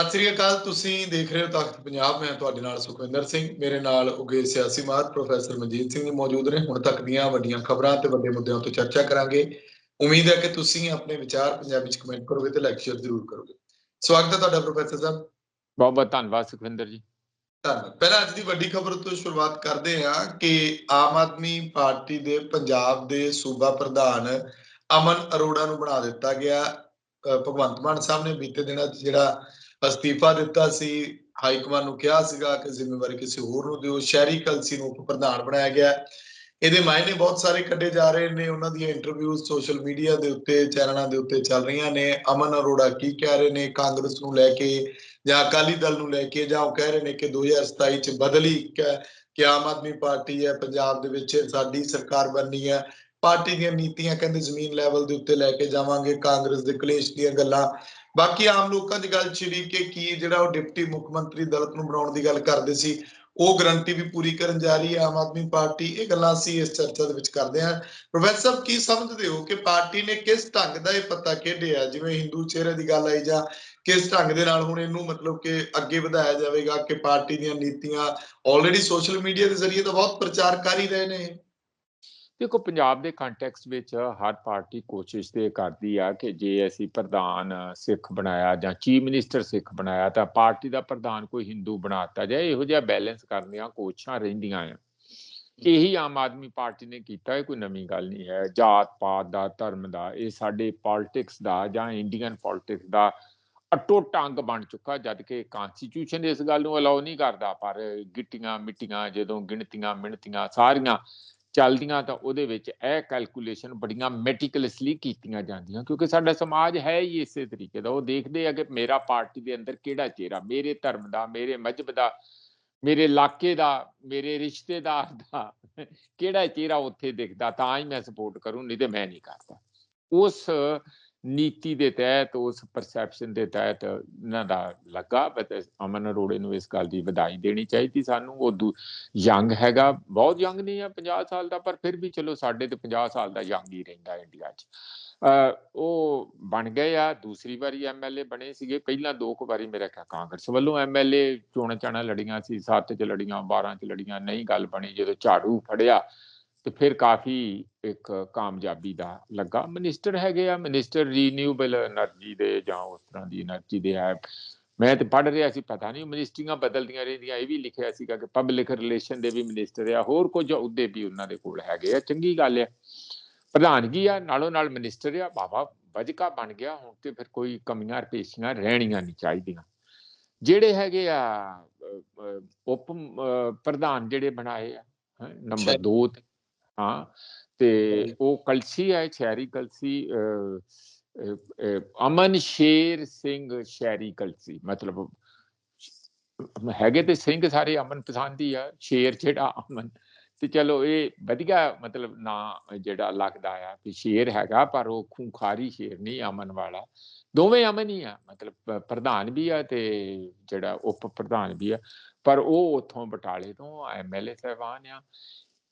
ਸਤਿ ਸ੍ਰੀ ਅਕਾਲ ਤੁਸੀਂ ਦੇਖ ਰਹੇ ਹੋ ਤਖਤ ਪੰਜਾਬ ਮੈਂ ਤੁਹਾਡੇ ਨਾਲ ਸੁਖਵਿੰਦਰ ਸਿੰਘ ਮੇਰੇ ਨਾਲ ਉਗੇ ਸਿਆਸੀ ਮਾਹਰ ਪ੍ਰੋਫੈਸਰ ਮਨਜੀਤ ਸਿੰਘ ਜੀ ਮੌਜੂਦ ਨੇ। ਹੁਣ ਤੱਕ ਦੀਆਂ ਵੱਡੀਆਂ ਖਬਰਾਂ ਤੇ ਵੱਡੇ ਮੁੱਦਿਆਂ ਉੱਤੇ ਚਰਚਾ ਕਰਾਂਗੇ। ਉਮੀਦ ਹੈ ਕਿ ਤੁਸੀਂ ਆਪਣੇ ਵਿਚਾਰ ਪੰਜਾਬੀ ਚ ਕਮੈਂਟ ਕਰੋਗੇ ਤੇ ਲਾਈਕ ਸ਼ੇਅਰ ਜ਼ਰੂਰ ਕਰੋਗੇ। ਸਵਾਗਤ ਹੈ ਤੁਹਾਡਾ ਪ੍ਰੋਫੈਸਰ ਸਾਹਿਬ। ਬਹੁਤ ਬਹੁਤ ਧੰਨਵਾਦ ਸੁਖਵਿੰਦਰ ਜੀ। ਧੰਨਵਾਦ। ਪਹਿਲਾਂ ਅੱਜ ਦੀ ਵੱਡੀ ਖਬਰ ਤੋਂ ਸ਼ੁਰੂਆਤ ਕਰਦੇ ਹਾਂ ਕਿ ਆਮ ਆਦਮੀ ਪਾਰਟੀ ਦੇ ਪੰਜਾਬ ਦੇ ਸੂਬਾ ਪ੍ਰਧਾਨ ਅਮਨ ਅਰੋੜਾ ਨੂੰ ਬਣਾ ਦਿੱਤਾ ਗਿਆ ਭਗਵੰਤ ਮਾਨ ਸਾਹਿਬ ਨੇ ਬੀਤੇ ਦਿਨਾਂ ਜਿਹੜਾ ਅਸਤੀਫਾ ਦਿੱਤਾ ਸੀ ਹਾਈਕਮਾਨ ਨੂੰ ਕਿਹਾ ਸੀਗਾ ਕਿ ਜ਼ਿੰਮੇਵਾਰੀ ਕਿਸੇ ਹੋਰ ਨੂੰ ਦਿਓ, ਸ਼ਹਿਰੀ ਕਲਸੀ ਨੂੰ ਉਪ ਪ੍ਰਧਾਨ ਬਣਾਇਆ ਗਿਆ ਇਹਦੇ ਮਾਇਨੇ ਬਹੁਤ ਸਾਰੇ ਕੱਢੇ ਜਾ ਰਹੇ ਨੇ, ਉਹਨਾਂ ਦੀਆਂ ਇੰਟਰਵਿਊਜ਼ ਸੋਸ਼ਲ ਮੀਡੀਆ ਦੇ ਉੱਤੇ, ਚੈਨਲਾਂ ਦੇ ਉੱਤੇ ਚੱਲ ਰਹੀਆਂ ਨੇ। ਅਮਨ ਅਰੋੜਾ ਕੀ ਕਹਿ ਰਹੇ ਨੇ? ਕਾਂਗਰਸ ਨੂੰ ਲੈ ਕੇ ਜਾਂ ਅਕਾਲੀ ਦਲ ਨੂੰ ਲੈ ਕੇ, ਜਾਂ ਉਹ ਕਹਿ ਰਹੇ ਨੇ ਕਿ 2027 ਚ ਬਦਲੀ ਕ- ਕਿ ਆਮ ਆਦਮੀ ਪਾਰਟੀ ਹੈ, ਪੰਜਾਬ ਦੇ ਵਿੱਚ ਸਾਡੀ ਸਰਕਾਰ ਬਣਨੀ ਹੈ। ਪਾਰਟੀ ਦੀਆਂ ਨੀਤੀਆਂ ਕਹਿੰਦੇ ਜ਼ਮੀਨ ਲੈਵਲ ਦੇ ਉੱਤੇ ਲੈ ਕੇ ਜਾਵਾਂਗੇ। ਕਾਂਗਰਸ ਦੇ ਕਲੇਸ਼ ਦੀਆਂ ਗੱਲਾਂ ਬਾਕੀ ਆਮ ਲੋਕਾਂ ਦੀ ਗੱਲ ਛਿੜੀ ਕਿ ਕੀ ਜਿਹੜਾ ਉਹ ਡਿਪਟੀ ਮੁੱਖ ਮੰਤਰੀ ਦਲਤ ਨੂੰ ਬਣਾਉਣ ਦੀ ਗੱਲ ਕਰਦੇ ਸੀ, ਉਹ ਗਰੰਟੀ ਵੀ ਪੂਰੀ ਕਰਨ ਜਾ ਰਹੀ ਹੈ ਆਮ ਆਦਮੀ ਪਾਰਟੀ, ਇਹ ਗੱਲਾਂ ਅਸੀਂ ਇਸ ਚਰਚਾ ਦੇ ਵਿੱਚ ਕਰਦੇ ਹਾਂ। ਪ੍ਰੋਫੈਸਰ ਸਾਹਿਬ, ਕੀ ਸਮਝਦੇ ਹੋ ਕਿ ਪਾਰਟੀ ਨੇ ਕਿਸ ਢੰਗ ਦਾ ਇਹ ਪਤਾ ਖੇਡਿਆ? ਜਿਵੇਂ ਹਿੰਦੂ ਚਿਹਰੇ ਦੀ ਗੱਲ ਆਈ ਜਾਂ ਕਿਸ ਢੰਗ ਦੇ ਨਾਲ ਹੁਣ ਇਹਨੂੰ ਮਤਲਬ ਕਿ ਅੱਗੇ ਵਧਾਇਆ ਜਾਵੇਗਾ ਕਿ ਪਾਰਟੀ ਦੀਆਂ ਨੀਤੀਆਂ ਆਲਰੇਡੀ ਸੋਸ਼ਲ ਮੀਡੀਆ ਦੇ ਜ਼ਰੀਏ ਤਾਂ ਬਹੁਤ ਪ੍ਰਚਾਰ ਕਰ ਹੀ ਰਹੇ ਨੇ ਦੇਖੋ ਪੰਜਾਬ ਦੇ ਕੰਟੈਕਸਟ ਵਿੱਚ ਹਰ ਪਾਰਟੀ ਕੋਸ਼ਿਸ਼ ਤੇ ਕਰਦੀ ਆ ਕਿ ਜੇ ਅਸੀਂ ਪ੍ਰਧਾਨ ਸਿੱਖ ਬਣਾਇਆ ਜਾਂ ਚੀਫ ਮਿਨਿਸਟਰ ਸਿੱਖ ਬਣਾਇਆ ਤਾਂ ਪਾਰਟੀ ਦਾ ਪ੍ਰਧਾਨ ਕੋਈ ਹਿੰਦੂ ਬਣਾਤਾ ਜਾਏ ਇਹੋ ਜਿਹਾ ਬੈਲੈਂਸ ਕਰਨੀਆਂ ਕੋਸ਼ਿਸ਼ਾਂ ਰਹਿੰਦੀਆਂ ਆ। ਇਹੀ ਆਮ ਆਦਮੀ ਪਾਰਟੀ ਨੇ ਕੀਤਾ ਇਹ ਕੋਈ ਨਵੀਂ ਗੱਲ ਨਹੀਂ ਹੈ। ਜਾਤ ਪਾਤ ਦਾ ਧਰਮ ਦਾ ਇਹ ਸਾਡੇ ਪੋਲਿਟਿਕਸ ਦਾ ਜਾਂ ਇੰਡੀਅਨ ਪੋਲਿਟਿਕਸ ਦਾ ਅਟੁੱਟ ਅੰਗ ਬਣ ਚੁੱਕਾ ਜਦ ਕਿ ਕਨਸਟੀਟਿਊਸ਼ਨ ਇਸ ਗੱਲ ਨੂੰ ਅਲਾਉ ਨਹੀਂ ਕਰਦਾ ਪਰ ਗਿੱਟੀਆਂ ਮਿੱਟੀਆਂ ਜਦੋਂ ਗਿਣਤੀਆਂ ਮਿਣਤੀਆਂ ਸਾਰੀਆਂ ਚੱਲਦੀਆਂ ਤਾਂ ਉਹਦੇ ਵਿੱਚ ਇਹ ਕੈਲਕੂਲੇਸ਼ਨ ਬੜੀਆਂ ਮੈਟੀਕਲਸਲੀ ਕੀਤੀਆਂ ਜਾਂਦੀਆਂ, ਕਿਉਂਕਿ ਸਾਡਾ ਸਮਾਜ ਹੈ ਹੀ ਇਸੇ ਤਰੀਕੇ ਦਾ। ਉਹ ਦੇਖਦੇ ਆ ਕਿ ਮੇਰਾ ਪਾਰਟੀ ਦੇ ਅੰਦਰ ਕਿਹੜਾ ਚਿਹਰਾ, ਮੇਰੇ ਧਰਮ ਦਾ, ਮੇਰੇ ਮਜਹਬ ਦਾ, ਮੇਰੇ ਇਲਾਕੇ ਦਾ, ਮੇਰੇ ਰਿਸ਼ਤੇਦਾਰ ਦਾ, ਕਿਹੜਾ ਚਿਹਰਾ ਉੱਥੇ ਦਿਖਦਾ, ਤਾਂ ਹੀ ਮੈਂ ਸਪੋਰਟ ਕਰੂੰ, ਨਹੀਂ ਤੇ ਮੈਂ ਨਹੀਂ ਕਰਦਾ। ਉਸ ਨੀਤੀ ਦੇ ਤਹਿਤ, ਉਸ ਪਰਸੈਪਸ਼ਨ ਦੇ ਤਹਿਤ ਇਹਨਾਂ ਦਾ ਲੱਗਾ ਬਟ ਅਮਨ ਅਰੋੜੇ ਨੂੰ ਇਸ ਗੱਲ ਦੀ ਵਧਾਈ ਦੇਣੀ ਚਾਹੀਦੀ। ਸਾਨੂੰ ਉਹ ਯੰਗ ਹੈਗਾ, ਬਹੁਤ ਯੰਗ ਨਹੀਂ ਆ 50 ਸਾਲ ਦਾ, ਪਰ ਫਿਰ ਵੀ ਚਲੋ ਸਾਡੇ ਤੇ 50 ਸਾਲ ਦਾ ਯੰਗ ਹੀ ਰਹਿੰਦਾ ਇੰਡੀਆ 'ਚ। ਅ ਉਹ ਬਣ ਗਏ ਆ, ਦੂਸਰੀ ਵਾਰੀ ਐਮਐਲਏ ਬਣੇ ਸੀਗੇ। ਪਹਿਲਾਂ ਦੋ ਕੁ ਵਾਰੀ ਮੇਰਾ ਖਿਆਲ ਕਾਂਗਰਸ ਵੱਲੋਂ ਐਮਐਲਏ ਚੋਣਾਂ ਚਾਣਾ ਲੜੀਆਂ ਸੀ 7 ਚ ਲੜੀਆਂ 12 ਚ ਲੜੀਆਂ, ਨਹੀਂ ਗੱਲ ਬਣੀ। ਜਦੋਂ ਝਾੜੂ ਫੜਿਆ ਤੇ ਫਿਰ ਕਾਫੀ ਇੱਕ ਕਾਮਯਾਬੀ ਦਾ ਲੱਗਾ। ਮਿਨਿਸਟਰ ਹੈਗੇ ਆ ਮਿਨਿਸਟਰ ਰੀਨਿਊਏਬਲ એનર્ਜੀ ਦੇ ਜਾਂ ਉਸ ਤਰ੍ਹਾਂ ਦੀ એનર્ਜੀ ਦੇ ਹੈ ਮੈਂ ਤੇ ਪੜ੍ਹ ਰਿਹਾ ਸੀ ਪਤਾ ਨਹੀਂ ਮਿਨਿਸਟਰੀਆਂ ਬਦਲਦੀਆਂ ਰਹਿੰਦੀਆਂ ਇਹ ਵੀ ਲਿਖਿਆ ਸੀਗਾ ਕਿ ਪਬਲਿਕ ਰਿਲੇਸ਼ਨ ਦੇ ਵੀ ਮਿਨਿਸਟਰ ਆ ਹੋਰ ਕੁਝ ਅਹੁਦੇ ਵੀ ਉਹਨਾਂ ਦੇ ਕੋਲ ਹੈਗੇ ਆ। ਚੰਗੀ ਗੱਲ ਆ। ਪ੍ਰਧਾਨਗੀ ਆ ਨਾਲੋਂ ਨਾਲ ਮਿਨਿਸਟਰ ਆ ਬਾਬਾ ਵਜਕਾ ਬਣ ਗਿਆ ਹੁਣ ਤੇ ਫਿਰ ਕੋਈ ਕਮੀਆਂ ਪੇਸ਼ੀਆਂ ਰਹਿਣੀਆਂ ਨਹੀਂ ਚਾਹੀਦੀਆਂ। ਜਿਹੜੇ ਹੈਗੇ ਆ ਉਪ ਪ੍ਰਧਾਨ ਜਿਹੜੇ ਬਣਾਏ ਆ ਨੰਬਰ 2 ਤੇ ਹਾਂ ਤੇ ਉਹ ਕਲਸੀ ਹੈ ਸ਼ਹਿਰੀ ਕਲਸੀ ਅਮਨ ਸ਼ੇਰ ਸਿੰਘ ਸ਼ਹਿਰੀ ਕਲਸੀ ਮਤਲਬ ਹੈਗੇ ਤੇ ਸਿੰਘ ਸਾਰੇ ਅਮਨ ਪਸੰਦੀ ਆ ਸ਼ੇਰ ਜਿਹੜਾ ਅਮਨ ਤੇ ਚਲੋ ਇਹ ਵਧੀਆ ਮਤਲਬ ਨਾ ਜਿਹੜਾ ਲੱਗਦਾ ਆ ਕਿ ਸ਼ੇਰ ਹੈਗਾ ਪਰ ਉਹ ਖੂੰਖਾਰੀ ਸ਼ੇਰ ਨਹੀਂ ਅਮਨ ਵਾਲਾ। ਦੋਵੇਂ ਅਮਨ ਹੀ ਆ ਮਤਲਬ ਪ੍ਰਧਾਨ ਵੀ ਆ ਤੇ ਜਿਹੜਾ ਉਪ ਪ੍ਰਧਾਨ ਵੀ ਆ ਪਰ ਉਹ ਉਥੋਂ ਬਟਾਲੇ ਤੋਂ ਐਮਐਲਏ ਸਹਿਬਾਨ ਆ।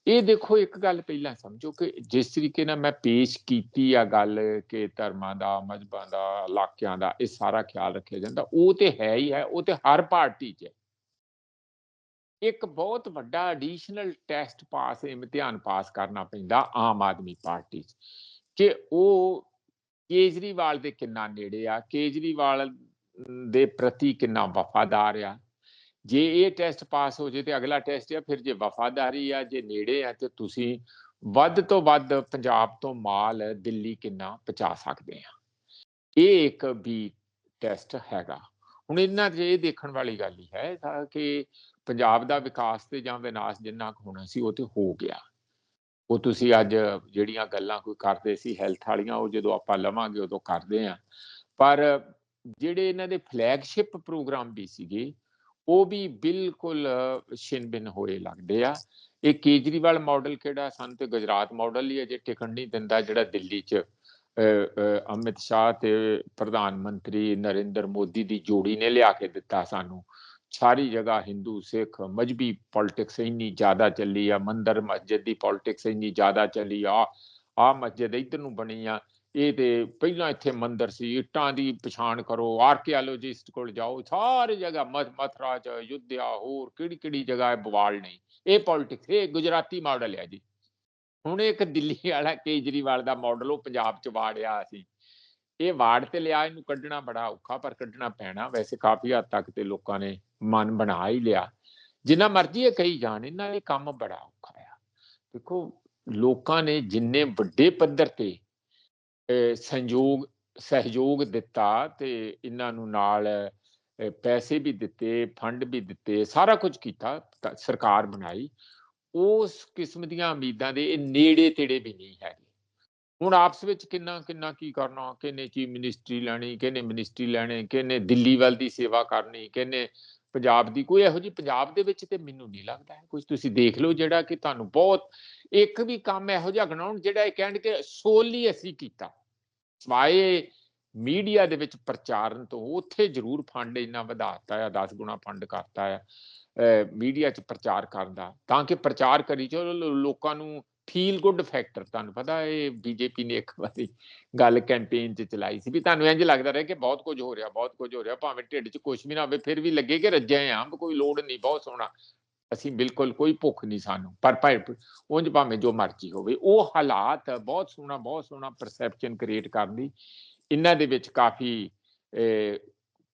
ਇਹ ਦੇਖੋ ਇੱਕ ਗੱਲ ਪਹਿਲਾਂ ਸਮਝੋ ਕਿ ਜਿਸ ਤਰੀਕੇ ਨਾਲ ਮੈਂ ਪੇਸ਼ ਕੀਤੀ ਆ ਗੱਲ ਕਿ ਧਰਮਾਂ ਦਾ, ਮਜ਼ਹਬਾਂ ਦਾ, ਇਲਾਕਿਆਂ ਦਾ, ਇਹ ਸਾਰਾ ਖਿਆਲ ਰੱਖਿਆ ਜਾਂਦਾ, ਉਹ ਤੇ ਹੈ ਹੀ ਹੈ, ਉਹ ਤੇ ਹਰ ਪਾਰਟੀ 'ਚ ਹੈ। ਇੱਕ ਬਹੁਤ ਵੱਡਾ ਐਡੀਸ਼ਨਲ ਟੈਸਟ ਪਾਸ ਇਮਤਿਹਾਨ ਪਾਸ ਕਰਨਾ ਪੈਂਦਾ ਆਮ ਆਦਮੀ ਪਾਰਟੀ 'ਚ ਕਿ ਉਹ ਕੇਜਰੀਵਾਲ ਦੇ ਕਿੰਨਾ ਨੇੜੇ ਆ, ਕੇਜਰੀਵਾਲ ਦੇ ਪ੍ਰਤੀ ਕਿੰਨਾ ਵਫਾਦਾਰ ਆ ਜੇ ਇਹ ਟੈਸਟ ਪਾਸ ਹੋ ਜੇ ਤੇ ਅਗਲਾ ਟੈਸਟ ਆ ਫਿਰ ਜੇ ਵਫਾਦਾਰੀ ਆ, ਜੇ ਨੇੜੇ ਆ ਤੇ ਤੁਸੀਂ ਵੱਧ ਤੋਂ ਵੱਧ ਪੰਜਾਬ ਤੋਂ ਮਾਲ ਦਿੱਲੀ ਕਿੰਨਾ ਪਹੁੰਚਾ ਸਕਦੇ ਆ। ਇਹ ਇੱਕ ਵੀ ਟੈਸਟ ਹੈਗਾ। ਹੁਣ ਇਹਨਾਂ 'ਚ ਇਹ ਦੇਖਣ ਵਾਲੀ ਗੱਲ ਹੀ ਹੈ ਕਿ ਪੰਜਾਬ ਦਾ ਵਿਕਾਸ ਤੇ ਜਾਂ ਵਿਨਾਸ਼ ਜਿੰਨਾ ਕੁ ਹੋਣਾ ਸੀ, ਉਹ ਤੇ ਹੋ ਗਿਆ। ਉਹ ਤੁਸੀਂ ਅੱਜ ਜਿਹੜੀਆਂ ਗੱਲਾਂ ਕੋਈ ਕਰਦੇ ਸੀ ਹੈਲਥ ਵਾਲੀਆਂ, ਉਹ ਜਦੋਂ ਆਪਾਂ ਲਵਾਂਗੇ ਉਦੋਂ ਕਰਦੇ ਆ। ਪਰ ਜਿਹੜੇ ਇਹਨਾਂ ਦੇ ਫਲੈਗਸ਼ਿਪ ਪ੍ਰੋਗਰਾਮ ਵੀ ਸੀਗੇ ਉਹ ਵੀ ਬਿਲਕੁਲ ਛਿੰਬਿਨ ਹੋਏ ਲੱਗਦੇ ਆ। ਇਹ ਕੇਜਰੀਵਾਲ ਮਾਡਲ ਕਿਹੜਾ ਸਾਨੂੰ ਤੇ ਗੁਜਰਾਤ ਮਾਡਲ ਹੀ ਅਜੇ ਟਿਕਣ ਨਹੀਂ ਦਿੰਦਾ, ਜਿਹੜਾ ਦਿੱਲੀ 'ਚ ਅਮਿਤ ਸ਼ਾਹ ਤੇ ਪ੍ਰਧਾਨ ਮੰਤਰੀ ਨਰਿੰਦਰ ਮੋਦੀ ਦੀ ਜੋੜੀ ਨੇ ਲਿਆ ਕੇ ਦਿੱਤਾ ਸਾਨੂੰ। ਸਾਰੀ ਜਗ੍ਹਾ ਹਿੰਦੂ, ਸਿੱਖ ਮਜਬੀ ਪੋਲਿਟਿਕਸ ਇੰਨੀ ਜ਼ਿਆਦਾ ਚੱਲੀ ਆ, ਮੰਦਰ, ਮਸਜਿਦ ਦੀ ਪੋਲਿਟਿਕਸ ਇੰਨੀ ਜ਼ਿਆਦਾ ਚੱਲੀ ਆ ਆ ਮਸਜਿਦ ਇਧਰ ਨੂੰ ਬਣੀ ਆ। ਇਹ ਤੇ ਪਹਿਲਾਂ ਇੱਥੇ ਮੰਦਰ ਸੀ, ਇੱਟਾਂ ਦੀ ਪਛਾਣ ਕਰੋ ਆਰਕੀਓਲੋਜਿਸਟ ਕੋਲ ਜਾਓ, ਸਾਰੀ ਜਗ੍ਹਾ ਮਥ ਮਥਰਾ ਚ ਯੁੱਧਿਆ ਹੋਰ ਕਿਹੜੀ ਕਿਹੜੀ ਜਗ੍ਹਾ ਹੈ ਬਵਾਲ ਨਹੀਂ ਇਹ ਪੋਲਿਟਿਕਸ ਇਹ ਗੁਜਰਾਤੀ ਮਾਡਲ ਹੈ ਜੀ। ਹੁਣ ਇੱਕ ਦਿੱਲੀ ਵਾਲਾ ਕੇਜਰੀਵਾਲ ਦਾ ਮਾਡਲ ਉਹ ਪੰਜਾਬ ਚ ਵਾੜਿਆ ਸੀ। ਇਹ ਵਾੜ ਤੇ ਲਿਆ, ਇਹਨੂੰ ਕੱਢਣਾ ਬੜਾ ਔਖਾ, ਪਰ ਕੱਢਣਾ ਪੈਣਾ। ਵੈਸੇ ਕਾਫੀ ਹੱਦ ਤੱਕ ਤੇ ਲੋਕਾਂ ਨੇ ਮਨ ਬਣਾ ਹੀ ਲਿਆ। ਜਿੰਨਾ ਮਰਜ਼ੀ ਇਹ ਕਹੀ ਜਾਣ, ਇਹਨਾਂ ਇਹ ਕੰਮ ਬੜਾ ਔਖਾ ਆ। ਦੇਖੋ, ਲੋਕਾਂ ਨੇ ਜਿੰਨੇ ਵੱਡੇ ਪੱਧਰ ਤੇ ਸੰਯੋਗ, ਸਹਿਯੋਗ ਦਿੱਤਾ ਤੇ ਇਹਨਾਂ ਨੂੰ ਨਾਲ ਪੈਸੇ ਵੀ ਦਿੱਤੇ, ਫੰਡ ਵੀ ਦਿੱਤੇ, ਸਾਰਾ ਕੁਝ ਕੀਤਾ ਸਰਕਾਰ ਬਣਾਈ। ਉਸ ਕਿਸਮ ਦੀਆਂ ਉਮੀਦਾਂ ਦੇ ਇਹ ਨੇੜੇ ਤੇੜੇ ਵੀ ਨਹੀਂ ਹੈਗੇ। ਹੁਣ ਆਪਸ ਵਿੱਚ ਕਿੰਨਾ ਕਿੰਨਾ ਕੀ ਕਰਨਾ, ਕਿਹਨੇ ਚੀਫ ਮਿਨਿਸਟਰੀ ਲੈਣੀ, ਕਿਹਨੇ ਮਿਨਿਸਟਰੀ ਲੈਣੇ, ਕਿਹਨੇ ਦਿੱਲੀ ਵੱਲ ਦੀ ਸੇਵਾ ਕਰਨੀ, ਕਿਹਨੇ ਪੰਜਾਬ ਦੀ, ਕੋਈ ਇਹੋ ਜਿਹੀ ਪੰਜਾਬ ਦੇ ਵਿੱਚ ਤੇ ਮੈਨੂੰ ਨਹੀਂ ਲੱਗਦਾ। ਹੈ ਕੁਝ ਤੁਸੀਂ ਦੇਖ ਲਓ ਜਿਹੜਾ ਕਿ ਤੁਹਾਨੂੰ ਬਹੁਤ ਇੱਕ ਵੀ ਕੰਮ ਇਹੋ ਜਿਹਾ ਗਣਾਉਣ ਜਿਹੜਾ ਇਹ ਕਹਿਣ ਕਿ ਸੋਲੀ ਅਸੀਂ ਕੀਤਾ। ਸਵਾਏ ਮੀਡੀਆ ਦੇ ਵਿੱਚ ਪ੍ਰਚਾਰਨ ਤੋਂ ਉੱਥੇ ਜ਼ਰੂਰ ਫੰਡ ਇੰਨਾ ਵਧਾਤਾ ਆ 10 ਗੁਣਾ ਫੰਡ ਕਰਤਾ ਆ ਮੀਡੀਆ 'ਚ ਪ੍ਰਚਾਰ ਕਰਨ ਦਾ, ਤਾਂ ਕਿ ਪ੍ਰਚਾਰ ਕਰੀ ਚਲੋ ਲੋਕਾਂ ਨੂੰ ਫੀਲ ਗੁੱਡ ਫੈਕਟਰ ਤੁਹਾਨੂੰ ਪਤਾ ਇਹ ਬੀਜੇਪੀ ਨੇ ਇੱਕ ਵਾਰੀ ਗੱਲ ਕੈਂਪੇਨ 'ਚ ਚਲਾਈ ਸੀ ਵੀ ਤੁਹਾਨੂੰ ਇੰਜ ਲੱਗਦਾ ਰਿਹਾ ਕਿ ਬਹੁਤ ਕੁਝ ਹੋ ਰਿਹਾ, ਬਹੁਤ ਕੁਝ ਹੋ ਰਿਹਾ, ਭਾਵੇਂ ਢਿੱਡ 'ਚ ਕੁਝ ਵੀ ਨਾ ਹੋਵੇ, ਫਿਰ ਵੀ ਲੱਗੇ ਕਿ ਰੱਜੇ ਆਂ ਕੋਈ ਲੋੜ ਨਹੀਂ, ਬਹੁਤ ਸੋਹਣਾ। ਅਸੀਂ ਬਿਲਕੁਲ ਕੋਈ ਭੁੱਖ ਨਹੀਂ ਸਾਨੂੰ ਪਰ ਭਾਵੇਂ ਉਂਝ ਭਾਵੇਂ ਜੋ ਮਰਜ਼ੀ ਹੋਵੇ ਉਹ ਹਾਲਾਤ ਬਹੁਤ ਸੋਹਣਾ ਬਹੁਤ ਸੋਹਣਾ ਪਰਸੈਪਸ਼ਨ ਕ੍ਰੀਏਟ ਕਰਨ ਦੀ ਇਹਨਾਂ ਦੇ ਵਿੱਚ ਕਾਫੀ ਅਹ,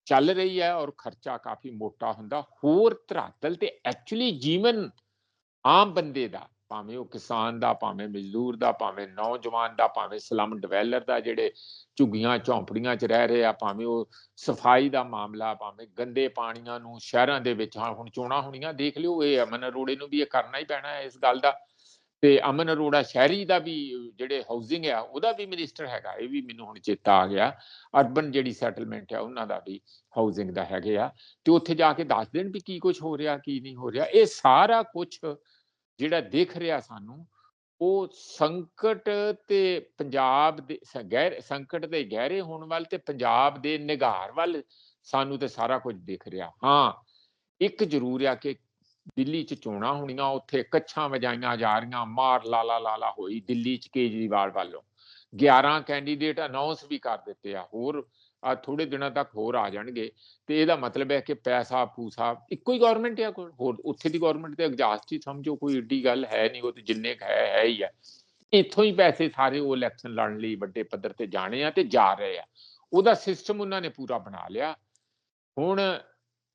ਚੱਲ ਰਹੀ ਹੈ ਔਰ ਖਰਚਾ ਕਾਫੀ ਮੋਟਾ ਹੁੰਦਾ ਹੋਰ ਧਰਾਤਲ ਤੇ ਐਕਚੁਅਲੀ ਜੀਵਨ ਆਮ ਬੰਦੇ ਦਾ ਭਾਵੇਂ ਉਹ ਕਿਸਾਨ ਦਾ, ਭਾਵੇਂ ਮਜ਼ਦੂਰ ਦਾ, ਭਾਵੇਂ ਨੌਜਵਾਨ ਦਾ, ਭਾਵੇਂ ਸਲਮ ਡਿਵੈਲਰ ਦਾ, ਜਿਹੜੇ ਝੁੱਗੀਆਂ ਝੌਂਪੜੀਆਂ 'ਚ ਰਹਿ ਰਹੇ ਆ, ਭਾਵੇਂ ਉਹ ਸਫ਼ਾਈ ਦਾ ਮਾਮਲਾ, ਭਾਵੇਂ ਗੰਦੇ ਪਾਣੀਆਂ ਨੂੰ ਸ਼ਹਿਰਾਂ ਦੇ ਵਿੱਚ ਹੁਣ ਚੋਣਾਂ ਹੋਣੀਆਂ, ਦੇਖ ਲਿਓ, ਇਹ ਅਮਨ ਅਰੋੜੇ ਨੂੰ ਵੀ ਇਹ ਕਰਨਾ ਹੀ ਪੈਣਾ ਹੈ ਇਸ ਗੱਲ ਦਾ। ਤੇ ਅਮਨ ਅਰੋੜਾ ਸ਼ਹਿਰੀ ਦਾ ਵੀ, ਜਿਹੜੇ ਹਾਊਸਿੰਗ ਆ, ਉਹਦਾ ਵੀ ਮਿਨਿਸਟਰ ਹੈਗਾ, ਇਹ ਵੀ ਮੈਨੂੰ ਹੁਣ ਚੇਤਾ ਆ ਗਿਆ। ਅਰਬਨ ਜਿਹੜੀ ਸੈਟਲਮੈਂਟ ਆ, ਉਹਨਾਂ ਦਾ ਵੀ ਹਾਊਸਿੰਗ ਦਾ ਹੈਗੇ ਆ। ਤੇ ਉੱਥੇ ਜਾ ਕੇ ਦੱਸ ਦੇਣ ਵੀ ਕੀ ਕੁਝ ਹੋ ਰਿਹਾ, ਕੀ ਨਹੀਂ ਹੋ ਰਿਹਾ। ਇਹ ਸਾਰਾ ਕੁਝ ਜਿਹੜਾ ਦਿਖ ਰਿਹਾ ਸਾਨੂੰ, ਉਹ ਸੰਕਟ ਤੇ ਪੰਜਾਬ ਦੇ ਗਹਿਰ, ਸੰਕਟ ਦੇ ਗਹਿਰੇ ਹੋਣ ਵੱਲ ਤੇ ਪੰਜਾਬ ਦੇ ਨਿਗਾਰ ਵੱਲ ਸਾਨੂੰ ਤੇ ਸਾਰਾ ਕੁਝ ਦਿਖ ਰਿਹਾ। ਹਾਂ, ਇੱਕ ਜ਼ਰੂਰ ਆ ਕਿ ਦਿੱਲੀ 'ਚ ਚੋਣਾਂ ਹੋਣੀਆਂ, ਉੱਥੇ ਕੱਛਾਂ ਵਜਾਈਆਂ ਜਾ ਰਹੀਆਂ, ਮਾਰ ਲਾਲਾ ਲਾਲਾ ਹੋਈ ਦਿੱਲੀ 'ਚ ਕੇਜਰੀਵਾਲ ਵੱਲੋਂ। 11 ਕੈਂਡੀਡੇਟ ਅਨਾਉਂਸ ਵੀ ਕਰ ਦਿੱਤੇ ਆ, ਹੋਰ ਆ ਥੋੜੇ ਦਿਨਾਂ ਤੱਕ ਹੋਰ ਆ ਜਾਣਗੇ। ਤੇ ਇਹਦਾ ਮਤਲਬ ਹੈ ਕਿ ਪੈਸਾ ਪੂਸਾ ਇੱਕੋ ਹੀ ਗਵਰਨਮੈਂਟ ਹੈ ਹੋਰ ਉੱਥੇ ਦੀ ਗਵਰਨਮੈਂਟ ਤੇ ਐਗਜ਼ਾਸਟ ਹੀ ਸਮਝੋ ਕੋਈ ਏਡੀ ਗੱਲ ਹੈ ਨਹੀਂ, ਉਹ ਤੇ ਜਿੰਨੇ ਕੁ ਹੈ ਹੈ ਹੀ ਹੈ ਇੱਥੋਂ ਹੀ ਪੈਸੇ ਸਾਰੇ ਉਹ ਇਲੈਕਸ਼ਨ ਲੜਨ ਲਈ ਵੱਡੇ ਪੱਧਰ ਤੇ ਜਾਣੇ ਆ ਤੇ ਜਾ ਰਹੇ ਆ। ਉਹਦਾ ਸਿਸਟਮ ਉਹਨਾਂ ਨੇ ਪੂਰਾ ਬਣਾ ਲਿਆ। ਹੁਣ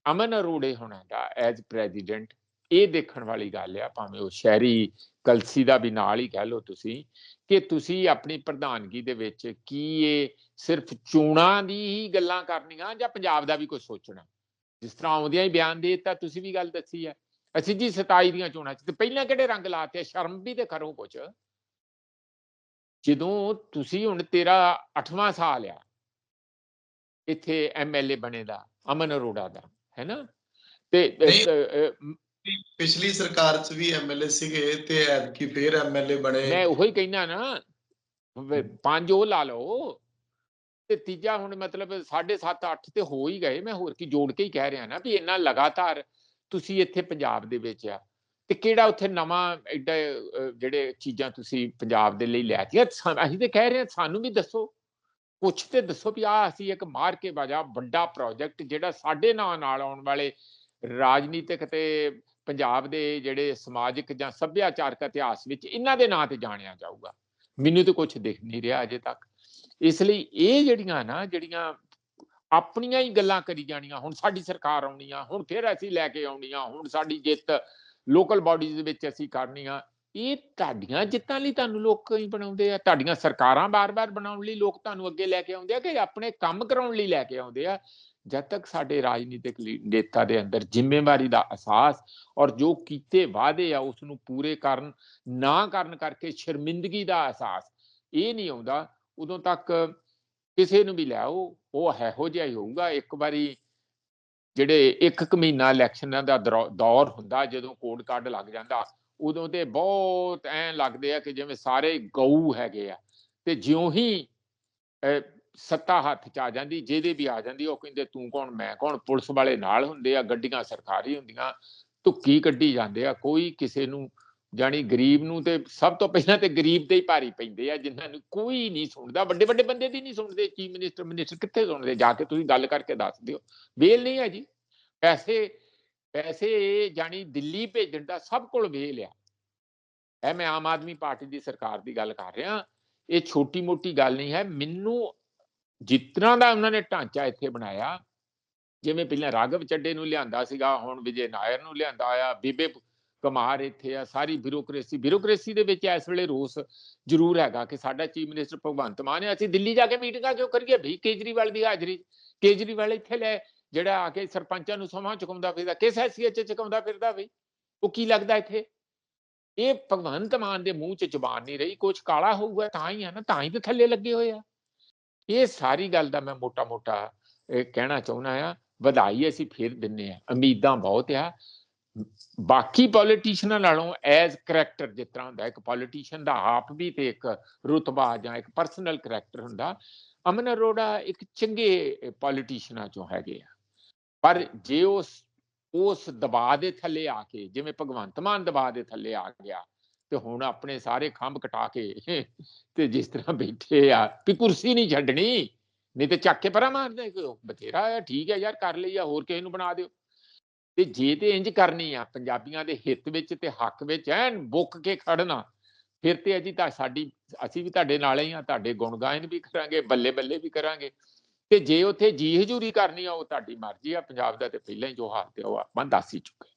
ਅਮਨ ਅਰੋੜੇ ਹੋਣਾ ਦਾ ਐਜ਼ ਪ੍ਰੈਜ਼ੀਡੈਂਟ ਇਹ ਦੇਖਣ ਵਾਲੀ ਗੱਲ ਆ, ਭਾਵੇਂ ਉਹ ਸ਼ਹਿਰੀ ਕਲਸੀ ਦਾ ਵੀ ਨਾਲ ਹੀ ਕਹਿ ਲਓ ਤੁਸੀਂ, ਕਿ ਤੁਸੀਂ ਆਪਣੀ ਪ੍ਰਧਾਨਗੀ ਦੇ ਵਿੱਚ ਕੀ ਇਹ ਸਿਰਫ ਚੋਣਾਂ ਦੀ ਹੀ ਗੱਲਾਂ ਕਰਨੀਆਂ ਜਾਂ ਪੰਜਾਬ ਦਾ ਵੀ ਕੁਝ ਸੋਚਣਾ? ਜਿਸ ਤਰ੍ਹਾਂ ਆਉਂਦਿਆਂ ਹੀ ਬਿਆਨ ਦੇ ਦਿੱਤਾ ਤੁਸੀਂ ਵੀ ਗੱਲ ਦੱਸੀ ਹੈ। ਅਸੀਂ ਜੀ 27 ਦੀਆਂ ਚੋਣਾਂ ਚ ਤੇ ਪਹਿਲਾਂ ਕਿਹੜੇ ਰੰਗ ਲਾਤੇ? ਸ਼ਰਮ ਵੀ ਤੇ ਕਰੋ ਕੁਝ ਜਦੋਂ ਤੁਸੀਂ ਹੁਣ ਤੇਰਾ 8ਵਾਂ ਸਾਲ ਆ ਇੱਥੇ ਐਮਐਲਏ ਬਣੇ ਦਾ ਅਮਨ ਅਰੋੜਾ ਦਾ ਹੈ ਨਾ? ਤੇ ਪਿਛਲੀ ਸਰਕਾਰ 'ਚ ਵੀ ਐਮਐਲਏ ਸੀਗੇ ਤੇ ਐਤਕੀ ਫੇਰ ਐਮਐਲਏ ਬਣੇ। ਮੈਂ ਉਹੀ ਕਹਿਣਾ ਨਾ ਪੰਜ ਉਹ ਲਾ ਲਓ। ਤੇ ਤੀਜਾ ਹੁਣ ਮਤਲਬ 7.5 8 ਤੇ ਹੋ ਹੀ ਗਏ। ਮੈਂ ਹੋਰ ਕੀ ਜੋੜ ਕੇ ਹੀ ਕਹਿ ਰਿਹਾ ਨਾ ਵੀ ਇੰਨਾ ਲਗਾਤਾਰ ਤੁਸੀਂ ਇੱਥੇ ਪੰਜਾਬ ਦੇ ਵਿੱਚ ਆ। ਤੇ ਕਿਹੜਾ ਉੱਥੇ ਨਵਾਂ ਐਡਾ ਜਿਹੜੇ ਚੀਜ਼ਾਂ ਤੁਸੀਂ ਪੰਜਾਬ ਦੇ ਲਈ ਲਿਆਤੀਆਂ? ਸਾ- ਅਸੀਂ ਤੇ ਕਹਿ ਰਹੇ ਹਾਂ, ਸਾਨੂੰ ਵੀ ਦੱਸੋ। ਕੁਛ ਤੇ ਦੱਸੋ ਵੀ ਆ ਅਸੀਂ ਇੱਕ ਮਾਰ ਕੇ ਬਾਜਾ ਵੱਡਾ ਪ੍ਰੋਜੈਕਟ ਜਿਹੜਾ ਸਾਡੇ ਨਾਂ ਨਾਲ ਆਉਣ ਵਾਲੇ ਰਾਜਨੀਤਿਕ ਤੇ ਪੰਜਾਬ ਦੇ ਜਿਹੜੇ ਸਮਾਜਿਕ ਜਾਂ ਸੱਭਿਆਚਾਰਕ ਇਤਿਹਾਸ ਵਿੱਚ ਇਹਨਾਂ ਦੇ ਨਾਂ ਤੇ ਜਾਣਿਆ ਜਾਊਗਾ। ਮੈਨੂੰ ਤਾਂ ਕੁਝ ਦਿਖ ਨਹੀਂ ਰਿਹਾ ਅਜੇ ਤੱਕ। ਇਸ ਲਈ ਇਹ ਜਿਹੜੀਆਂ ਨਾ, ਜਿਹੜੀਆਂ ਆਪਣੀਆਂ ਹੀ ਗੱਲਾਂ ਕਰੀ ਜਾਣੀਆਂ, ਹੁਣ ਸਾਡੀ ਸਰਕਾਰ ਆਉਣੀ ਆ ਹੁਣ ਫਿਰ ਅਸੀਂ ਲੈ ਕੇ ਆਉਣੀ ਆ ਹੁਣ ਸਾਡੀ ਜਿੱਤ ਲੋਕਲ ਬਾਡੀਜ਼ ਦੇ ਵਿੱਚ ਅਸੀਂ ਕਰਨੀ ਆ ਇਹ ਤੁਹਾਡੀਆਂ ਜਿੱਤਾਂ ਲਈ ਤੁਹਾਨੂੰ ਲੋਕ ਹੀ ਬਣਾਉਂਦੇ ਆ, ਤੁਹਾਡੀਆਂ ਸਰਕਾਰਾਂ ਬਾਰ-ਬਾਰ ਬਣਾਉਣ ਲਈ ਲੋਕ ਤੁਹਾਨੂੰ ਅੱਗੇ ਲੈ ਕੇ ਆਉਂਦੇ ਆ ਕਿ ਆਪਣੇ ਕੰਮ ਕਰਾਉਣ ਲਈ ਲੈ ਕੇ ਆਉਂਦੇ ਆ? ਜਦ ਤੱਕ ਸਾਡੇ ਰਾਜਨੀਤਿਕ ਨੇਤਾ ਦੇ ਅੰਦਰ ਜ਼ਿੰਮੇਵਾਰੀ ਦਾ ਅਹਿਸਾਸ ਔਰ ਜੋ ਕੀਤੇ ਵਾਅਦੇ ਆ ਉਸ ਨੂੰ ਪੂਰੇ ਕਰਨ, ਨਾ ਕਰਨ ਕਰਕੇ ਸ਼ਰਮਿੰਦਗੀ ਦਾ ਅਹਿਸਾਸ, ਇਹ ਨਹੀਂ ਆਉਂਦਾ ਉਦੋਂ ਤੱਕ ਕਿਸੇ ਨੂੰ ਵੀ ਲਿਆਓ ਉਹ ਇਹੋ ਜਿਹਾ ਹੀ ਹੋਊਗਾ। ਇੱਕ ਵਾਰੀ ਜਿਹੜੇ ਇੱਕ ਕੁ ਮਹੀਨਾ ਇਲੈਕਸ਼ਨਾਂ ਦਾ ਦਰੌ- ਦੌਰ ਹੁੰਦਾ, ਜਦੋਂ ਕੋਡ ਕਾਰਡ ਲੱਗ ਜਾਂਦਾ, ਉਦੋਂ ਤੇ ਬਹੁਤ ਐਂ ਲੱਗਦੇ ਆ ਕਿ ਜਿਵੇਂ ਸਾਰੇ ਗਊ ਹੈਗੇ ਆ ਤੇ ਜਿਉਂ ਹੀ ਸੱਤਾ ਹੱਥ ਚ ਆ ਜਾਂਦੀ, ਜਿਹਦੇ ਵੀ ਆ ਜਾਂਦੀ, ਉਹ ਕਹਿੰਦੇ, ਤੂੰ ਕੌਣ? ਮੈਂ ਕੌਣ? ਪੁਲਿਸ ਵਾਲੇ ਨਾਲ ਹੁੰਦੇ ਆ, ਗੱਡੀਆਂ ਸਰਕਾਰੀ ਹੁੰਦੀਆਂ, ਧੁੱਕੀ ਕੱਢੀ ਜਾਂਦੇ ਆ, ਕੋਈ ਕਿਸੇ ਨੂੰ ਜਾਣੀ ਗਰੀਬ ਨੂੰ ਤੇ ਸਭ ਤੋਂ ਪਹਿਲਾਂ ਤੇ ਗਰੀਬ ਦੇ ਹੀ ਭਾਰੀ ਪੈਂਦੇ ਆ, ਜਿਨ੍ਹਾਂ ਨੂੰ ਕੋਈ ਨਹੀਂ ਸੁਣਦਾ। ਵੱਡੇ ਵੱਡੇ ਬੰਦੇ ਦੀ ਨਹੀਂ ਸੁਣਦੇ, ਚੀਫ ਮਿਨਿਸਟਰ ਮਿਨਿਸਟਰ ਕਿੱਥੇ ਸੁਣਦੇ? ਜਾ ਕੇ ਤੁਸੀਂ ਗੱਲ ਕਰਕੇ ਦੱਸ ਦਿਓ। ਵੇਲ ਨਹੀਂ ਹੈ ਜੀ। ਪੈਸੇ ਪੈਸੇ ਜਾਣੀ ਦਿੱਲੀ ਭੇਜਣ ਦਾ ਸਭ ਕੋਲ ਵੇਲ ਆ। ਇਹ ਮੈਂ ਆਮ ਆਦਮੀ ਪਾਰਟੀ ਦੀ ਸਰਕਾਰ ਦੀ ਗੱਲ ਕਰ ਰਿਹਾ। ਇਹ ਛੋਟੀ ਮੋਟੀ ਗੱਲ ਨਹੀਂ ਹੈ। ਮੈਨੂੰ ਜਿਤਨਾ ਦਾ ਉਹਨਾਂ ਨੇ ਢਾਂਚਾ ਇੱਥੇ ਬਣਾਇਆ, ਜਿਵੇਂ ਪਹਿਲਾਂ ਰਾਘਵ ਚੱਡੇ ਨੂੰ ਲਿਆਂਦਾ ਸੀਗਾ, ਹੁਣ ਵਿਜੇ ਨਾਇਰ ਨੂੰ ਲਿਆਂਦਾ ਆ, ਬੀਬੇ ਕੁਮਾਰ ਇੱਥੇ ਆ, ਸਾਰੀ ਬਿਊਰੋਕ੍ਰੇਸੀ ਬਿਊਰੋਕ੍ਰੇਸੀ ਦੇ ਵਿੱਚ ਇਸ ਵੇਲੇ ਰੋਸ ਜ਼ਰੂਰ ਹੈਗਾ ਕਿ ਸਾਡਾ ਚੀਫ ਮਿਨਿਸਟਰ ਭਗਵੰਤ ਮਾਨ ਹੈ, ਅਸੀਂ ਦਿੱਲੀ ਜਾ ਕੇ ਮੀਟਿੰਗਾਂ ਕਿਉਂ ਕਰੀਏ? ਵੀ ਕੇਜਰੀਵਾਲ ਦੀ ਹਾਜ਼ਰੀ, ਕੇਜਰੀਵਾਲ ਇੱਥੇ ਲੈ, ਜਿਹੜਾ ਆ ਕੇ ਸਰਪੰਚਾਂ ਨੂੰ ਸਮਾਂ ਚੁਕਾਉਂਦਾ ਫਿਰਦਾ, ਕਿਸ ਹੈਸੀਅਤ ਚੁਕਾਉਂਦਾ ਫਿਰਦਾ ਵੀ ਉਹ ਕੀ ਲੱਗਦਾ ਇੱਥੇ? ਇਹ ਭਗਵੰਤ ਮਾਨ ਦੇ ਮੂੰਹ 'ਚ ਜ਼ੁਬਾਨ ਨਹੀਂ ਰਹੀ ਕੁਝ ਕਾਲਾ ਹੋਊਗਾ ਤਾਂ ਹੀ ਆ ਨਾ, ਤਾਂ ਹੀ ਤੇ ਥੱਲੇ ਲੱਗੇ ਹੋਏ ਆ। ਇਹ ਸਾਰੀ ਗੱਲ ਦਾ ਮੈਂ ਮੋਟਾ-ਮੋਟਾ ਕਹਿਣਾ ਚਾਹੁੰਦਾ ਆ, ਵਧਾਈ ਅਸੀਂ ਫੇਰ ਦਿੰਨੇ ਆ, ਉਮੀਦਾਂ ਬਹੁਤ ਆ ਬਾਕੀ ਪੋਲੀਟੀਸ਼ੀਅਨਾਂ ਨਾਲੋਂ ਐਜ਼ ਕਰੈਕਟਰ ਜਿਸ ਤਰ੍ਹਾਂ ਹੁੰਦਾ, ਇੱਕ ਪੋਲੀਟੀਸ਼ੀਅਨ ਦਾ ਆਪ ਵੀ ਤੇ ਇੱਕ ਰੁਤਬਾ ਜਾਂ ਇੱਕ ਪਰਸਨਲ ਕਰੈਕਟਰ ਹੁੰਦਾ, ਅਮਨ ਅਰੋੜਾ ਇੱਕ ਚੰਗੇ ਪੋਲੀਟੀਸ਼ੀਅਨਾਂ ਚੋਂ ਹੈਗੇ ਆ। ਪਰ ਜੇ ਉਸ ਉਸ ਦਬਾਅ ਦੇ ਥੱਲੇ ਆ ਕੇ, ਜਿਵੇਂ ਭਗਵੰਤ ਮਾਨ ਦਬਾਅ ਦੇ ਥੱਲੇ ਆ ਗਿਆ, ਤੇ ਹੁਣ ਆਪਣੇ ਸਾਰੇ ਖੰਭ ਕਟਾ ਕੇ ਤੇ ਜਿਸ ਤਰ੍ਹਾਂ ਬੈਠੇ ਆ, ਵੀ ਕੁਰਸੀ ਨਹੀਂ ਛੱਡਣੀ, ਨਹੀਂ ਤੇ ਚੱਕ ਕੇ ਪਰਾਂ ਮਾਰਦੇ ਬਥੇਰਾ ਆ, ਠੀਕ ਹੈ ਯਾਰ, ਕਰ ਲਈ ਆ, ਹੋਰ ਕਿਸੇ ਨੂੰ ਬਣਾ ਦਿਓ। ਤੇ ਜੇ ਤੇ ਇੰਜ ਕਰਨੀ ਆ, ਪੰਜਾਬੀਆਂ ਦੇ ਹਿੱਤ ਵਿੱਚ ਤੇ ਹੱਕ ਵਿੱਚ ਐਨ ਬੁੱਕ ਕੇ ਖੜਨਾ, ਫਿਰ ਤੇ ਅਜੀ ਤਾਂ ਸਾਡੀ, ਅਸੀਂ ਵੀ ਤੁਹਾਡੇ ਨਾਲ ਹੀ ਆ, ਤੁਹਾਡੇ ਗੁਣਗਾਇਨ ਵੀ ਕਰਾਂਗੇ ਬੱਲੇ ਬੱਲੇ ਵੀ ਕਰਾਂਗੇ। ਤੇ ਜੇ ਉੱਥੇ ਜੀ ਹਜ਼ੂਰੀ ਕਰਨੀ ਆ, ਉਹ ਤੁਹਾਡੀ ਮਰਜ਼ੀ ਆ, ਪੰਜਾਬ ਦਾ ਤੇ ਪਹਿਲਾਂ ਹੀ ਜੋ ਹਾਲ ਤੇ ਉਹ ਆਪਾਂ ਦੱਸ ਹੀ ਚੁੱਕੇ।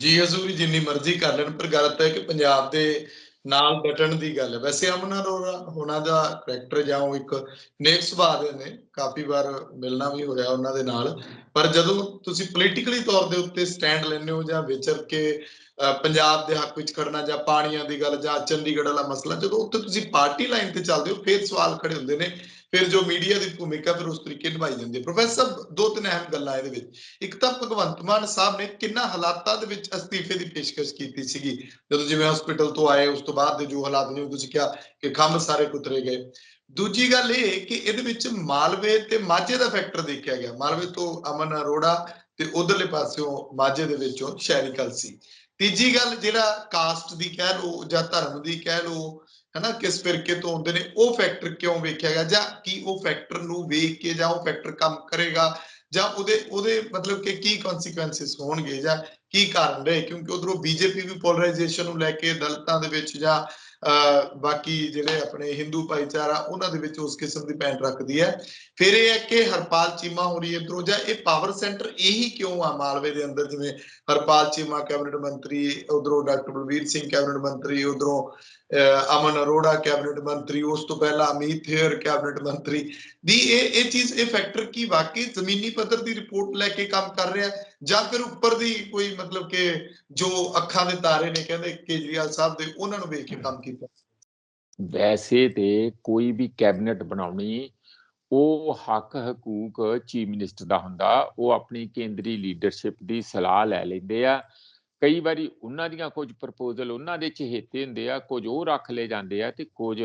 ਜੀ ਹਜ਼ੂਰੀ ਜਿੰਨੀ ਮਰਜ਼ੀ ਕਰ ਲੈਣ, ਪਰ ਗੱਲ ਤਾਂ ਹੈ ਕਿ ਪੰਜਾਬ ਦੇ ਨਾਲ ਡਟਣ ਦੀ ਗੱਲ ਹੈ। ਵੈਸੇ ਅਮਨ ਅਰੋੜਾ ਉਹਨਾਂ ਦਾ ਕਰੈਕਟਰ ਜਾਂ ਉਹ ਇੱਕ ਨੇਕ ਸੁਭਾਅ ਦੇ ਨੇ। ਕਾਫੀ ਵਾਰ ਮਿਲਣਾ ਵੀ ਹੋਇਆ ਉਹਨਾਂ ਦੇ ਨਾਲ। ਪਰ ਜਦੋਂ ਤੁਸੀਂ ਪੋਲੀਟੀਕਲੀ ਤੌਰ ਦੇ ਉੱਤੇ ਸਟੈਂਡ ਲੈਂਦੇ ਹੋ ਜਾਂ ਵਿਚਰ ਕੇ ਪੰਜਾਬ ਦੇ ਹੱਕ ਵਿੱਚ ਖੜਨਾ ਜਾਂ ਪਾਣੀਆਂ ਦੀ ਗੱਲ ਜਾਂ ਚੰਡੀਗੜ੍ਹ ਵਾਲਾ ਮਸਲਾ, ਜਦੋਂ ਉੱਥੇ ਤੁਸੀਂ ਪਾਰਟੀ ਲਾਈਨ ਤੇ ਚੱਲਦੇ ਹੋ, ਫਿਰ ਸਵਾਲ ਖੜੇ ਹੁੰਦੇ ਨੇ, ਫਿਰ ਜੋ ਮੀਡੀਆ ਦੀ ਭੂਮਿਕਾ, ਫਿਰ ਉਸ ਤਰੀਕੇ ਨਿਭਾਈ ਜਾਂਦੀ ਹੈ। ਪ੍ਰੋਫੈਸਰ ਦੋ ਤਿੰਨ ਅਹਿਮ ਗੱਲਾਂ ਇਹਦੇ ਵਿੱਚ। ਇੱਕ ਤਾਂ ਭਗਵੰਤ ਮਾਨ ਸਾਹਿਬ ਨੇ ਕਿੰਨਾ ਹਾਲਾਤਾਂ ਦੇ ਵਿੱਚ ਅਸਤੀਫੇ ਦੀ ਪੇਸ਼ਕਸ਼ ਕੀਤੀ ਸੀਗੀ। ਜਦੋਂ ਜਿਵੇਂ ਹਸਪੀਟਲ ਤੋਂ ਆਏ, ਉਸ ਤੋਂ ਬਾਅਦ ਦੇ ਜੋ ਹਾਲਾਤ ਨੇ ਤੁਸੀਂ ਕਿਹਾ ਕਿ ਖੰਭ ਸਾਰੇ ਕੁਤਰੇ ਗਏ। ਦੂਜੀ ਗੱਲ ਇਹ ਕਿ ਇਹਦੇ ਵਿੱਚ ਮਾਲਵੇ ਤੇ ਮਾਝੇ ਦਾ ਫੈਕਟਰ ਦੇਖਿਆ ਗਿਆ। ਮਾਲਵੇ ਤੋਂ ਅਮਨ ਅਰੋੜਾ ਤੇ ਉਧਰਲੇ ਪਾਸਿਓਂ ਮਾਝੇ ਦੇ ਵਿੱਚੋਂ ਸ਼ਹਿਰੀ ਕਲਸੀ ਤੀਜੀ ਗੱਲ ਜਿਹੜਾ ਕਾਸਟ ਦੀ ਕਹਿ ਲੋ ਜਾਂ ਧਰਮ ਦੀ ਕਹਿ ਲੋ ਹਨਾ, ਕਿਸ ਫਿਰਕੇ ਤੋਂ ਆਉਂਦੇ ਨੇ, ਉਹ ਫੈਕਟਰ ਕਿਉਂ ਵੇਖਿਆ ਗਿਆ? ਜਾਂ ਕੀ ਉਹ ਫੈਕਟਰ ਨੂੰ ਵੇਖ ਕੇ ਜਾਂ ਉਹ ਫੈਕਟਰ ਕੰਮ ਕਰੇਗਾ? ਜਾਂ ਉਹਦੇ ਉਹਦੇ ਮਤਲਬ ਕਿ ਕੀ ਕਨਸੀਕੁਐਂਸਸ ਹੋਣਗੇ ਜਾਂ ਕੀ ਕਾਰਨ ਰਹੇ? ਕਿਉਂਕਿ ਉਧਰੋਂ ਬੀਜੇਪੀ ਵੀ ਪੋਲਰਾਈਜੇਸ਼ਨ ਨੂੰ ਲੈ ਕੇ ਦਲਤਾਂ ਦੇ ਵਿੱਚ ਜਾਂ ਬਾਕੀ ਜਿਹੜੇ ਆਪਣੇ ਹਿੰਦੂ ਭਾਈਚਾਰਾ, ਉਹਨਾਂ ਦੇ ਵਿੱਚ ਉਸ ਕਿਸਮ ਦੀ ਪੈਂਟ ਰੱਖਦੀ ਹੈ। ਫਿਰ ਇਹ ਹੈ ਕਿ ਹਰਪਾਲ ਚੀਮਾ ਹੋਰੀ ਇਧਰੋਂ ਜਾਂ ਇਹ ਪਾਵਰ ਸੈਂਟਰ ਇਹੀ ਕਿਉਂ ਆ ਮਾਲਵੇ ਦੇ ਅੰਦਰ? ਜਿਵੇਂ ਹਰਪਾਲ ਚੀਮਾ ਕੈਬਨਿਟ ਮੰਤਰੀ, ਉਧਰੋਂ ਡਾਕਟਰ ਬਲਵੀਰ ਸਿੰਘ ਕੈਬਨਿਟ ਮੰਤਰੀ, ਉਧਰੋਂ ਅਮਨ ਅਰੋੜਾ ਕੈਬਨਿਟ ਮੰਤਰੀ, ਉਸ ਤੋਂ ਪਹਿਲਾਂ ਅਮੀਤ ਹੇਅਰ ਕੈਬਨਿਟ ਮੰਤਰੀ। ਦੀ ਇਹ ਇਹ ਚੀਜ਼, ਇਹ ਫੈਕਟਰ ਕੀ ਵਾਕਈ ਜ਼ਮੀਨੀ ਪੱਧਰ ਦੀ ਰਿਪੋਰਟ ਲੈ ਕੇ ਕੰਮ ਕਰ ਰਿਹਾ ਜਾਂ ਫਿਰ ਉੱਪਰ ਦੀ ਕੋਈ ਮਤਲਬ ਕਿ ਜੋ ਅੱਖਾਂ ਦੇ ਤਾਰੇ ਨੇ ਕਹਿੰਦੇ ਕੇਜਰੀਵਾਲ ਸਾਹਿਬ ਦੇ, ਉਹਨਾਂ ਨੂੰ ਵੇਖ ਕੇ ਕੰਮ ਕੀਤਾ। ਵੈਸੇ ਤੇ ਕੋਈ ਵੀ ਕੈਬਨਿਟ ਬਣਾਉਣੀ, ਉਹ ਹੱਕ ਹਕੂਕ ਚੀਫ ਮਿਨਿਸਟਰ ਦਾ ਹੁੰਦਾ, ਉਹ ਆਪਣੀ ਕੇਂਦਰੀ ਲੀਡਰਸ਼ਿਪ ਦੀ ਸਲਾਹ ਲੈ ਲੈਂਦੇ ਆ। ਕਈ ਵਾਰੀ ਉਹਨਾਂ ਦੀਆਂ ਕੁਝ ਪ੍ਰਪੋਜ਼ਲ ਉਹਨਾਂ ਦੇ ਚਹੇਤੇ ਹੁੰਦੇ ਆ, ਕੁਝ ਉਹ ਰੱਖ ਲੈ ਜਾਂਦੇ ਆ ਤੇ ਕੁਝ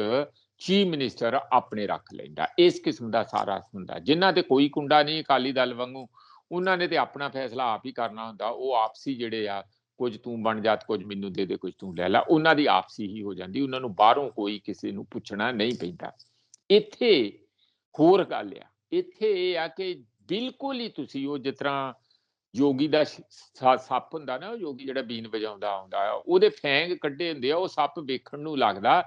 ਚੀਫ ਮਿਨਿਸਟਰ ਆਪਣੇ ਰੱਖ ਲੈਂਦਾ। ਇਸ ਕਿਸਮ ਦਾ ਸਾਰਾ ਹੁੰਦਾ, ਜਿਨ੍ਹਾਂ ਤੇ ਕੋਈ ਕੁੰਡਾ ਨਹੀਂ ਅਕਾਲੀ ਦਲ ਵਾਂਗੂ। ਉਹਨਾਂ ਨੇ ਤੇ ਆਪਣਾ ਫੈਸਲਾ ਆਪ ਹੀ ਕਰਨਾ ਹੁੰਦਾ, ਉਹ ਆਪਸੀ ਜਿਹੜੇ ਆ, ਕੁਝ ਤੂੰ ਬਣ ਜਾਤ ਕੁਝ ਮੈਨੂੰ ਦੇ ਦੇ, ਕੁਝ ਤੂੰ ਲੈ ਲੈ, ਉਹਨਾਂ ਦੀ ਆਪਸੀ ਹੀ ਹੋ ਜਾਂਦੀ, ਉਹਨਾਂ ਨੂੰ ਬਾਹਰੋਂ ਕੋਈ ਕਿਸੇ ਨੂੰ ਪੁੱਛਣਾ ਨਹੀਂ ਪੈਂਦਾ। ਇੱਥੇ ਹੋਰ ਗੱਲ ਆ, ਇੱਥੇ ਇਹ ਆ ਕਿ ਬਿਲਕੁਲ ਹੀ ਤੁਸੀਂ ਉਹ ਜਿਸ ਤਰ੍ਹਾਂ ਯੋਗੀ ਦਾ ਸੱਪ ਹੁੰਦਾ ਨਾ, ਉਹ ਯੋਗੀ ਜਿਹੜਾ ਬੀਨ ਵਜਾਉਂਦਾ ਆਉਂਦਾ ਆ ਉਹਦੇ ਫੈਂਗ ਕੱਢੇ ਹੁੰਦੇ ਆ, ਉਹ ਸੱਪ ਵੇਖਣ ਨੂੰ ਲੱਗਦਾ,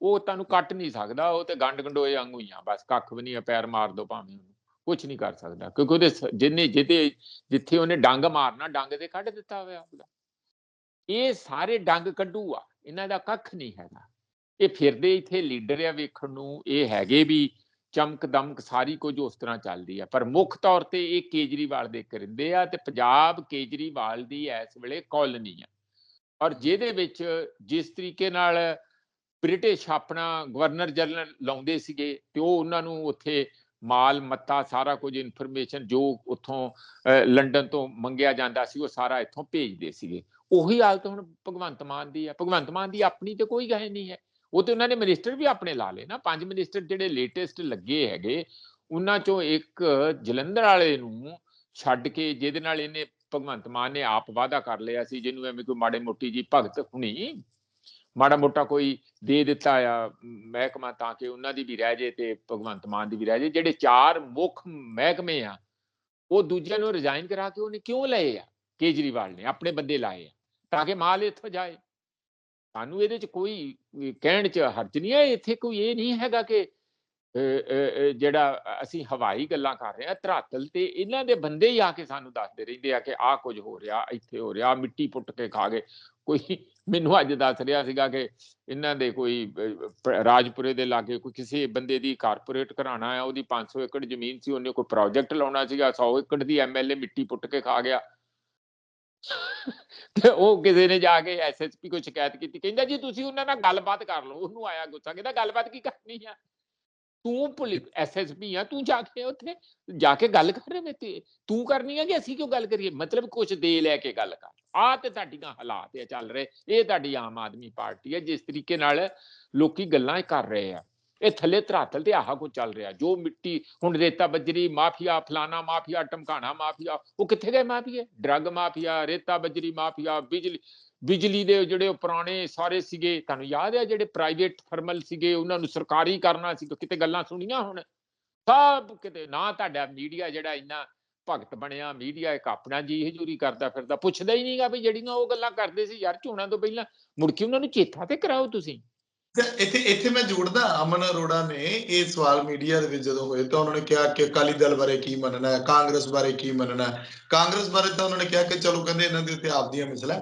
ਉਹ ਤੁਹਾਨੂੰ ਕੱਟ ਨਹੀਂ ਸਕਦਾ, ਉਹ ਤੇ ਗੰਡ ਗੰਡੋਏ ਵਾਂਗੂ ਹੀ ਆ, ਬਸ ਕੱਖ ਵੀ ਨਹੀਂ ਆ, ਪੈਰ ਮਾਰ ਦੋ ਭਾਵੇਂ। ਉਹਨੂੰ ਕੁਝ ਨਹੀਂ ਕਰ ਸਕਦਾ। ਕਿਉਂਕਿ ਉਹਦੇ ਜਿੰਨੇ, ਜਿਹਦੇ, ਜਿੱਥੇ ਉਹਨੇ ਡੰਗ ਮਾਰਨਾ, ਡੰਗ ਤੇ ਕੱਢ ਦਿੱਤਾ ਹੋਇਆ ਉਹਦਾ ਇਹ ਸਾਰੇ ਡੰਗ ਕੱਢੂ ਆ। ਇਹਨਾਂ ਦਾ ਕੱਖ ਨਹੀਂ ਹੈਗਾ। ਇਹ ਫਿਰਦੇ ਇੱਥੇ ਲੀਡਰ ਆ ਵੇਖਣ ਨੂੰ। ਇਹ ਹੈਗੇ ਵੀ ਚਮਕ ਦਮਕ ਸਾਰੀ ਕੁਝ ਉਸ ਤਰ੍ਹਾਂ ਚੱਲਦੀ ਆ। ਪਰ ਮੁੱਖ ਤੌਰ ਤੇ ਇਹ ਕੇਜਰੀਵਾਲ ਦੇ ਕਰਿੰਦੇ ਆ ਤੇ ਪੰਜਾਬ ਕੇਜਰੀਵਾਲ ਦੀ ਇਸ ਵੇਲੇ ਕਾਲੋਨੀ ਆ। ਔਰ ਜਿਹਦੇ ਵਿੱਚ ਜਿਸ ਤਰੀਕੇ ਨਾਲ ਬ੍ਰਿਟਿਸ਼ ਆਪਣਾ ਗਵਰਨਰ ਜਨਰਲ ਲਾਉਂਦੇ ਸੀਗੇ ਤੇ ਉਹ ਉਹਨਾਂ ਨੂੰ ਉੱਥੇ ਮਾਲ, ਮੱਤਾ, ਸਾਰਾ ਕੁਝ ਇਨਫੋਰਮੇਸ਼ਨ ਜੋ ਉੱਥੋਂ ਲੰਡਨ ਤੋਂ ਮੰਗਿਆ ਜਾਂਦਾ ਸੀ, ਉਹ ਸਾਰਾ ਇੱਥੋਂ ਭੇਜਦੇ ਸੀਗੇ। ਉਹੀ ਹਾਲਤ ਹੁਣ ਭਗਵੰਤ ਮਾਨ ਦੀ ਹੈ। ਭਗਵੰਤ ਮਾਨ ਦੀ ਆਪਣੀ ਤੇ ਕੋਈ ਗੱਲ ਨਹੀਂ ਹੈ। ਉਹ ਤੇ ਉਹਨਾਂ ਨੇ ਮਿਨਿਸਟਰ ਵੀ ਆਪਣੇ ਲਾ ਲਏ ਨਾ। ਪੰਜ ਮਿਨਿਸਟਰ ਜਿਹੜੇ ਲੇਟੈਸਟ ਲੱਗੇ ਹੈਗੇ, ਉਹਨਾਂ ਚੋਂ ਇੱਕ ਜਲੰਧਰ ਵਾਲੇ ਨੂੰ ਛੱਡ ਕੇ, ਜਿਹਦੇ ਨਾਲ ਇਹਨੇ ਭਗਵੰਤ ਮਾਨ ਨੇ ਆਪ ਵਾਅਦਾ ਕਰ ਲਿਆ ਸੀ, ਜਿਹਨੂੰ ਐਵੇਂ ਕੋਈ ਮਾੜੇ ਮੋਟੀ ਜੀ ਭਗਤ ਹੁਣੀ ਮਾੜਾ ਮੋਟਾ ਕੋਈ ਦੇ ਦਿੱਤਾ ਆ ਮਹਿਕਮਾ ਤਾਂ ਕਿ ਉਹਨਾਂ ਦੀ ਵੀ ਰਹਿ ਜੇ ਤੇ ਭਗਵੰਤ ਮਾਨ ਦੀ ਵੀ ਰਹਿ ਜੇ, ਜਿਹੜੇ ਚਾਰ ਮੁੱਖ ਮਹਿਕਮੇ ਆ, ਉਹ ਦੂਜਿਆਂ ਨੂੰ ਰਿਜ਼ਾਈਨ ਕਰਾ ਕੇ ਉਹਨੇ ਕਿਉਂ ਲਏ ਆ? ਕੇਜਰੀਵਾਲ ਨੇ ਆਪਣੇ ਬੰਦੇ ਲਾਏ ਆ ਤਾਂ ਕਿ ਮਾਲ ਇੱਥੋਂ ਜਾਏ। ਸਾਨੂੰ ਇਹਦੇ ਚ ਕੋਈ ਕਹਿਣ ਚ ਹਰਜ ਨਹੀਂ ਹੈ, ਇੱਥੇ ਕੋਈ ਇਹ ਨਹੀਂ ਹੈਗਾ ਕਿ ਜਿਹੜਾ ਅਸੀਂ ਹਵਾਈ ਗੱਲਾਂ ਕਰ ਰਹੇ ਆ ਧਰਾਤਲ ਤੇ ਇਹਨਾਂ ਦੇ ਬੰਦੇ ਹੀ ਆ ਕੇ ਸਾਨੂੰ ਦੱਸਦੇ ਰਹਿੰਦੇ ਆ ਕਿ ਆਹ ਕੁਝ ਹੋ ਰਿਹਾ, ਇੱਥੇ ਹੋ ਰਿਹਾ ਮਿੱਟੀ ਪੁੱਟ ਕੇ ਖਾ ਗਏ। ਕੋਈ ਮੈਨੂੰ ਅੱਜ ਦੱਸ ਰਿਹਾ ਸੀਗਾ ਕਿ ਇਹਨਾਂ ਦੇ ਕੋਈ ਰਾਜਪੁਰੇ ਦੇ ਲਾਗੇ ਕੋਈ ਕਿਸੇ ਬੰਦੇ ਦੀ ਕਾਰਪੋਰੇਟ ਘਰਾਣਾ ਆ, ਉਹਦੀ 500 ਏਕੜ ਜ਼ਮੀਨ ਸੀ, ਉਹਨੇ ਕੋਈ ਪ੍ਰੋਜੈਕਟ ਲਾਉਣਾ ਸੀਗਾ 100 ਏਕੜ ਦੀ ਐਮਐਲਏ ਮਿੱਟੀ ਪੁੱਟ ਕੇ ਖਾ ਗਿਆ। ਤੇ ਉਹ ਕਿਸੇ ਨੇ ਜਾ ਕੇ ਐਸਐਸਪੀ ਕੋ ਸ਼ਿਕਾਇਤ ਕੀਤੀ, ਕਹਿੰਦਾ ਜੀ ਤੁਸੀਂ ਉਹਨਾਂ ਨਾਲ ਗੱਲਬਾਤ ਕਰ ਲਓ, ਉਹਨੂੰ ਆਇਆ ਗੁੱਸਾ, ਕਹਿੰਦਾ ਗੱਲਬਾਤ ਕੀ ਕਰਨੀ ਆ? ਤੂੰ ਪੁਲਿਸ ਐਸਐਸਪੀ ਆ, ਤੂੰ ਜਾ ਕੇ ਉੱਥੇ ਜਾ ਕੇ ਗੱਲ ਕਰ ਰਹੇ ਤੇ ਤੂੰ ਕਰਨੀ ਆ ਕਿ ਅਸੀਂ ਕਿਉਂ ਗੱਲ ਕਰੀਏ? ਮਤਲਬ ਕੁਝ ਦੇ ਲੈ ਕੇ ਗੱਲ ਕਰ। ਆ ਤੇ ਤੁਹਾਡੀਆਂ ਹਾਲਾਤ ਆ ਚੱਲ ਰਹੇ, ਇਹ ਤੁਹਾਡੀ ਆਮ ਆਦਮੀ ਪਾਰਟੀ ਹੈ, ਜਿਸ ਤਰੀਕੇ ਨਾਲ ਲੋਕੀ ਗੱਲਾਂ ਕਰ ਰਹੇ ਆ। ਇਹ ਥੱਲੇ ਧਰਾਤਲ ਤੇ ਆਹ ਕੁਝ ਚੱਲ ਰਿਹਾ, ਜੋ ਮਿੱਟੀ ਹੁਣ ਰੇਤਾ ਬਜਰੀ, ਮਾਫੀਆ, ਫਲਾਣਾ ਮਾਫੀਆ, ਟਮਕਾਣਾ ਮਾਫੀਆ, ਉਹ ਕਿੱਥੇ ਗਏ ਮਾਫੀਆ ਡਰੱਗ ਮਾਫੀਆ, ਰੇਤਾ ਬਜਰੀ ਮਾਫੀਆ, ਬਿਜਲੀ ਬਿਜਲੀ ਦੇ ਜਿਹੜੇ ਉਹ ਪੁਰਾਣੇ ਸਾਰੇ ਸੀਗੇ, ਤੁਹਾਨੂੰ ਯਾਦ ਹੈ ਜਿਹੜੇ ਪ੍ਰਾਈਵੇਟ ਥਰਮਲ ਸੀਗੇ, ਉਹਨਾਂ ਨੂੰ ਸਰਕਾਰੀ ਕਰਨਾ ਸੀ, ਕਿਤੇ ਗੱਲਾਂ ਸੁਣੀਆਂ ਹੁਣ? ਸਭ ਕਿਤੇ, ਨਾ ਤੁਹਾਡਾ ਮੀਡੀਆ ਜਿਹੜਾ ਇੰਨਾ ਭਗਤ ਬਣਿਆ ਮੀਡੀਆ ਇੱਕ ਆਪਣਾ ਜੀ ਹਜ਼ੂਰੀ ਕਰਦਾ ਫਿਰਦਾ, ਪੁੱਛਦਾ ਹੀ ਨਹੀਂਗਾ ਵੀ ਜਿਹੜੀਆਂ ਉਹ ਗੱਲਾਂ ਕਰਦੇ ਸੀ, ਯਾਰ ਚੋਣਾਂ ਤੋਂ ਪਹਿਲਾਂ, ਮੁੜ ਕੇ ਉਹਨਾਂ ਨੂੰ ਚੇਤਾ ਤੇ ਕਰਾਓ ਤੁਸੀਂ। ਇੱਥੇ ਇੱਥੇ ਮੈਂ ਜੋੜਦਾ, ਅਮਨ ਅਰੋੜਾ ਨੇ ਇਹ ਸਵਾਲ ਮੀਡੀਆ ਦੇ ਵਿੱਚ ਜਦੋਂ ਹੋਏ ਤਾਂ ਉਹਨਾਂ ਨੇ ਕਿਹਾ ਕਿ ਅਕਾਲੀ ਦਲ ਬਾਰੇ ਕੀ ਮੰਨਣਾ ਹੈ, ਕਾਂਗਰਸ ਬਾਰੇ ਕੀ ਮੰਨਣਾ ਹੈ। ਕਾਂਗਰਸ ਬਾਰੇ ਤਾਂ ਉਹਨਾਂ ਨੇ ਕਿਹਾ ਕਿ ਚਲੋ ਕਹਿੰਦੇ ਇਹਨਾਂ ਦੇ ਉੱਤੇ ਆਪਦੀਆਂ ਮਿਸਲ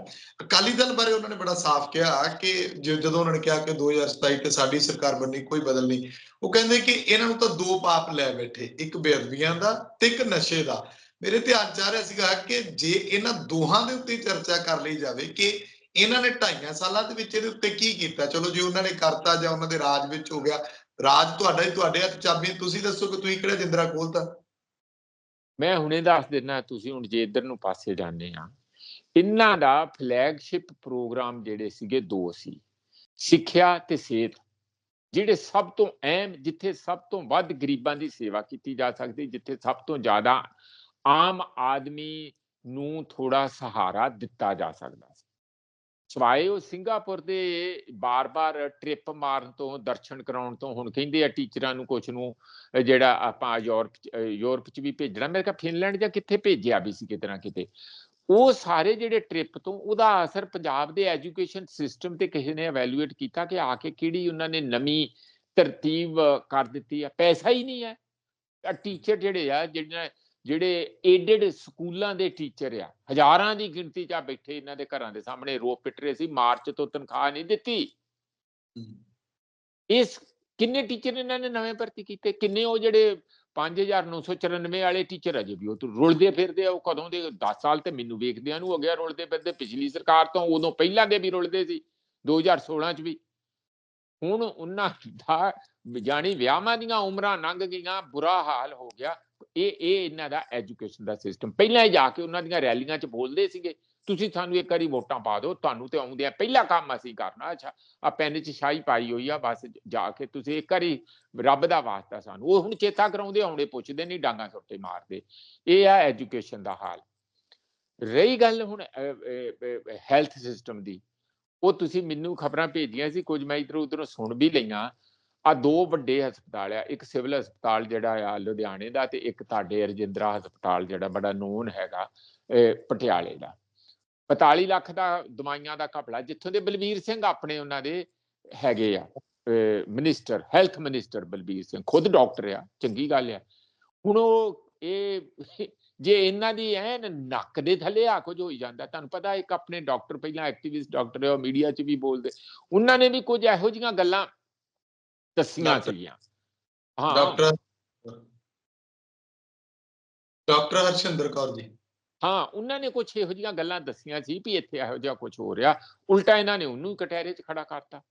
ਅਕਾਲੀ ਦਲ ਬਾਰੇ ਉਹਨਾਂ ਨੇ ਬੜਾ ਸਾਫ਼ ਕਿਹਾ ਕਿ ਜਦੋਂ ਉਹਨਾਂ ਨੇ ਕਿਹਾ ਕਿ 2027 ਤੇ ਸਾਡੀ ਸਰਕਾਰ ਬਣਨੀ, ਕੋਈ ਬਦਲ ਨਹੀਂ, ਉਹ ਕਹਿੰਦੇ ਕਿ ਇਹਨਾਂ ਨੂੰ ਤਾਂ ਦੋ ਪਾਪ ਲੈ ਬੈਠੇ, ਇੱਕ ਬੇਅਦਬੀਆਂ ਦਾ ਤੇ ਇੱਕ ਨਸ਼ੇ ਦਾ। ਮੇਰੇ ਧਿਆਨ ਚ ਆ ਰਿਹਾ ਸੀਗਾ ਕਿ ਜੇ ਇਹਨਾਂ ਦੋਹਾਂ ਦੇ ਉੱਤੇ ਚਰਚਾ ਕਰ ਲਈ ਜਾਵੇ ਕਿ ਇਹਨਾਂ ਨੇ ਢਾਈਆਂ ਸਾਲਾਂ ਦੇ ਵਿੱਚ ਇਹਦੇ ਉੱਤੇ ਕੀ ਕੀਤਾ? ਚਲੋ ਜੇ, ਉਹਨਾਂ ਨੇ ਕਰਤਾ ਜਾਂ ਉਹਨਾਂ ਦੇ ਰਾਜ ਵਿੱਚ ਹੋ ਗਿਆ। ਰਾਜ ਤੁਹਾਡਾ ਹੀ ਤੁਹਾਡੇ ਹੱਥ ਚਾਬੀ ਤੁਸੀਂ ਦੱਸੋ ਕਿ ਤੁਸੀਂ ਕਿਹੜਾ ਜਿੰਦਰਾ ਖੋਲਤਾ ਮੈਂ ਹੁਣੇ ਦੱਸ ਦਿੰਦਾ ਤੁਸੀਂ ਹੁਣ ਜੇ ਇੱਧਰ ਨੂੰ ਪਾਸੇ ਜਾਂਦੇ ਆ। ਇਹਨਾਂ ਦਾ ਫਲੈਗਸ਼ਿਪ ਪ੍ਰੋਗਰਾਮ ਜਿਹੜੇ ਸੀਗੇ, ਦੋ ਸੀ। ਸਿੱਖਿਆ ਤੇ ਸਿਹਤ, ਜਿਹੜੇ ਸਭ ਤੋਂ ਅਹਿਮ, ਜਿੱਥੇ ਸਭ ਤੋਂ ਵੱਧ ਗਰੀਬਾਂ ਦੀ ਸੇਵਾ ਕੀਤੀ ਜਾ ਸਕਦੀ, ਜਿੱਥੇ ਸਭ ਤੋਂ ਜ਼ਿਆਦਾ ਆਮ ਆਦਮੀ ਨੂੰ ਥੋੜਾ ਸਹਾਰਾ ਦਿੱਤਾ ਜਾ ਸਕਦਾ। ਸਵਾਏ ਉਹ ਸਿੰਗਾਪੁਰ ਦੇ ਬਾਰ-ਬਾਰ ਟ੍ਰਿਪ ਮਾਰਨ ਤੋਂ, ਦਰਸ਼ਨ ਕਰਾਉਣ ਤੋਂ, ਹੁਣ ਕਹਿੰਦੇ ਆ ਟੀਚਰਾਂ ਨੂੰ ਕੁਝ ਨੂੰ ਜਿਹੜਾ ਆਪਾਂ ਯੂਰਪ ਚ- ਯੂਰਪ ਚ ਵੀ ਭੇਜਣਾ। ਮੇਰੇ ਖਿਆਲ ਫਿਨਲੈਂਡ ਜਾਂ ਕਿੱਥੇ ਭੇਜਿਆ ਵੀ ਸੀ ਕਿਤੇ ਨਾ ਕਿਤੇ? ਉਹ ਸਾਰੇ ਜਿਹੜੇ ਟ੍ਰਿਪ ਤੋਂ, ਉਹਦਾ ਅਸਰ ਪੰਜਾਬ ਦੇ ਐਜੂਕੇਸ਼ਨ ਸਿਸਟਮ ਤੇ ਕਿਸੇ ਨੇ ਐਵੈਲੂਏਟ ਕੀਤਾ ਕਿ ਆ ਕੇ ਕਿਹੜੀ ਉਹਨਾਂ ਨੇ ਨਵੀਂ ਤਰਤੀਬ ਕਰ ਦਿੱਤੀ ਆ? ਪੈਸਾ ਹੀ ਨਹੀਂ ਹੈ। ਟੀਚਰ ਜਿਹੜੇ ਆ ਜਿਹੜੇ ਜਿਹੜੇ ਏਡਡ ਸਕੂਲਾਂ ਦੇ ਟੀਚਰ ਆ ਹਜ਼ਾਰਾਂ ਦੀ ਗਿਣਤੀ 'ਚ ਆ ਬੈਠੇ ਇਹਨਾਂ ਦੇ ਘਰਾਂ ਦੇ ਸਾਹਮਣੇ ਰੋ ਪਿੱਟ ਰਹੇ ਸੀ ਮਾਰਚ ਤੋਂ ਤਨਖਾਹ ਨਹੀਂ ਦਿੱਤੀ। ਇਸ ਕਿੰਨੇ ਟੀਚਰ ਇਹਨਾਂ ਨੇ ਨਵੇਂ ਭਰਤੀ ਕੀਤੇ? ਕਿੰਨੇ ਉਹ ਜਿਹੜੇ 5994 ਵਾਲੇ ਟੀਚਰ ਅਜੇ ਵੀ ਉਹ ਤੋਂ ਰੁਲਦੇ ਫਿਰਦੇ ਆ ਉਹ ਕਦੋਂ ਦੇ 10 ਸਾਲ ਤੇ ਮੈਨੂੰ ਵੇਖਦਿਆਂ ਨੂੰ ਹੋ ਗਿਆ ਰੁਲਦੇ ਫਿਰਦੇ ਪਿਛਲੀ ਸਰਕਾਰ ਤੋਂ ਉਦੋਂ ਪਹਿਲਾਂ ਦੇ ਵੀ ਰੁਲਦੇ ਸੀ 2016 ਚ ਵੀ। ਹੁਣ ਉਹਨਾਂ ਦਾ ਜਾਣੀ ਵਿਆਹਾਂ ਦੀਆਂ ਉਮਰਾਂ ਲੰਘ ਗਈਆਂ, ਬੁਰਾ ਹਾਲ ਹੋ ਗਿਆ। ਇਹ ਇਹ ਇਹਨਾਂ ਦਾ ਐਜੂਕੇਸ਼ਨ ਦਾ ਸਿਸਟਮ ਪਹਿਲਾਂ ਹੀ ਜਾ ਕੇ ਉਹਨਾਂ ਦੀਆਂ ਰੈਲੀਆਂ 'ਚ ਬੋਲਦੇ ਸੀਗੇ, ਤੁਸੀਂ ਸਾਨੂੰ ਇੱਕ ਵਾਰੀ ਵੋਟਾਂ ਪਾ ਦਿਓ, ਤੁਹਾਨੂੰ ਤੇ ਆਉਂਦੇ ਆ ਪਹਿਲਾ ਕੰਮ ਅਸੀਂ ਕਰਨਾ। ਅੱਛਾ ਆ ਪੈਨ 'ਚ ਸ਼ਾਹੀ ਪਾਈ ਹੋਈ ਆ, ਬਸ ਜਾ ਕੇ ਤੁਸੀਂ ਇੱਕ ਵਾਰੀ ਰੱਬ ਦਾ ਵਾਸਤਾ ਸਾਨੂੰ। ਉਹ ਹੁਣ ਚੇਤਾ ਕਰਾਉਂਦੇ ਆਉਣੇ ਪੁੱਛਦੇ ਨਹੀਂ, ਡਾਂਗਾ ਸੁੱਟੇ ਮਾਰਦੇ। ਇਹ ਆ ਐਜੂਕੇਸ਼ਨ ਦਾ ਹਾਲ। ਰਹੀ ਗੱਲ ਹੁਣ ਹੈਲਥ ਸਿਸਟਮ ਦੀ। ਉਹ ਤੁਸੀਂ ਮੈਨੂੰ ਖਬਰਾਂ ਭੇਜੀਆਂ ਸੀ, ਕੁਝ ਮੈਂ ਇਧਰ ਉਧਰੋਂ ਸੁਣ ਵੀ ਲਈਆਂ। ਆ ਦੋ ਵੱਡੇ ਹਸਪਤਾਲ ਆ, ਇੱਕ ਸਿਵਲ ਹਸਪਤਾਲ ਜਿਹੜਾ ਆ ਲੁਧਿਆਣੇ ਦਾ ਤੇ ਇੱਕ ਤੁਹਾਡੇ ਰਜਿੰਦਰਾ ਹਸਪਤਾਲ ਜਿਹੜਾ ਬੜਾ ਨੋਨ ਹੈਗਾ ਪਟਿਆਲੇ ਦਾ। 45 ਲੱਖ ਦਾ ਦਵਾਈਆਂ ਦਾ ਘਪਲਾ, ਜਿੱਥੋਂ ਦੇ ਬਲਬੀਰ ਸਿੰਘ ਆਪਣੇ ਉਹਨਾਂ ਦੇ ਹੈਗੇ ਆ minister health minister Balbir Singh, ਖੁਦ ਡਾਕਟਰ ਆ, ਚੰਗੀ ਗੱਲ ਆ। ਹੁਣ ਉਹ ਇਹ ਜੇ ਇਹਨਾਂ ਦੀ ਐ ਨੱਕ ਦੇ ਥੱਲੇ ਆ ਕੁਝ ਹੋਈ ਜਾਂਦਾ ਤੁਹਾਨੂੰ ਪਤਾ ਇੱਕ ਆਪਣੇ ਡਾਕਟਰ ਪਹਿਲਾਂ ਐਕਟਿਵਿਸਟ ਡਾਕਟਰ ਹੈ ਉਹ ਮੀਡੀਆ 'ਚ ਵੀ ਬੋਲਦੇ। ਉਹਨਾਂ ਨੇ ਵੀ ਕੁਝ ਇਹੋ ਜਿਹੀਆਂ ਗੱਲਾਂ ਦੱਸੀਆਂ ਸੀਗੀਆਂ। ਹਾਂ। Doctor doctor Harshinder Kaur ji. ਹਾਂ ਉਹਨਾਂ ਨੇ ਕੁਝ ਇਹੋ ਜਿਹੀਆਂ ਗੱਲਾਂ ਦੱਸੀਆਂ ਸੀ ਵੀ ਇੱਥੇ ਇਹੋ ਜਿਹਾ ਕੁਝ ਹੋ ਰਿਹਾ। ਉਲਟਾ ਇਹਨਾਂ ਨੇ ਉਹਨੂੰ ਹੀ ਕਟਹਿਰੇ 'ਚ ਖੜਾ ਕਰਤਾ।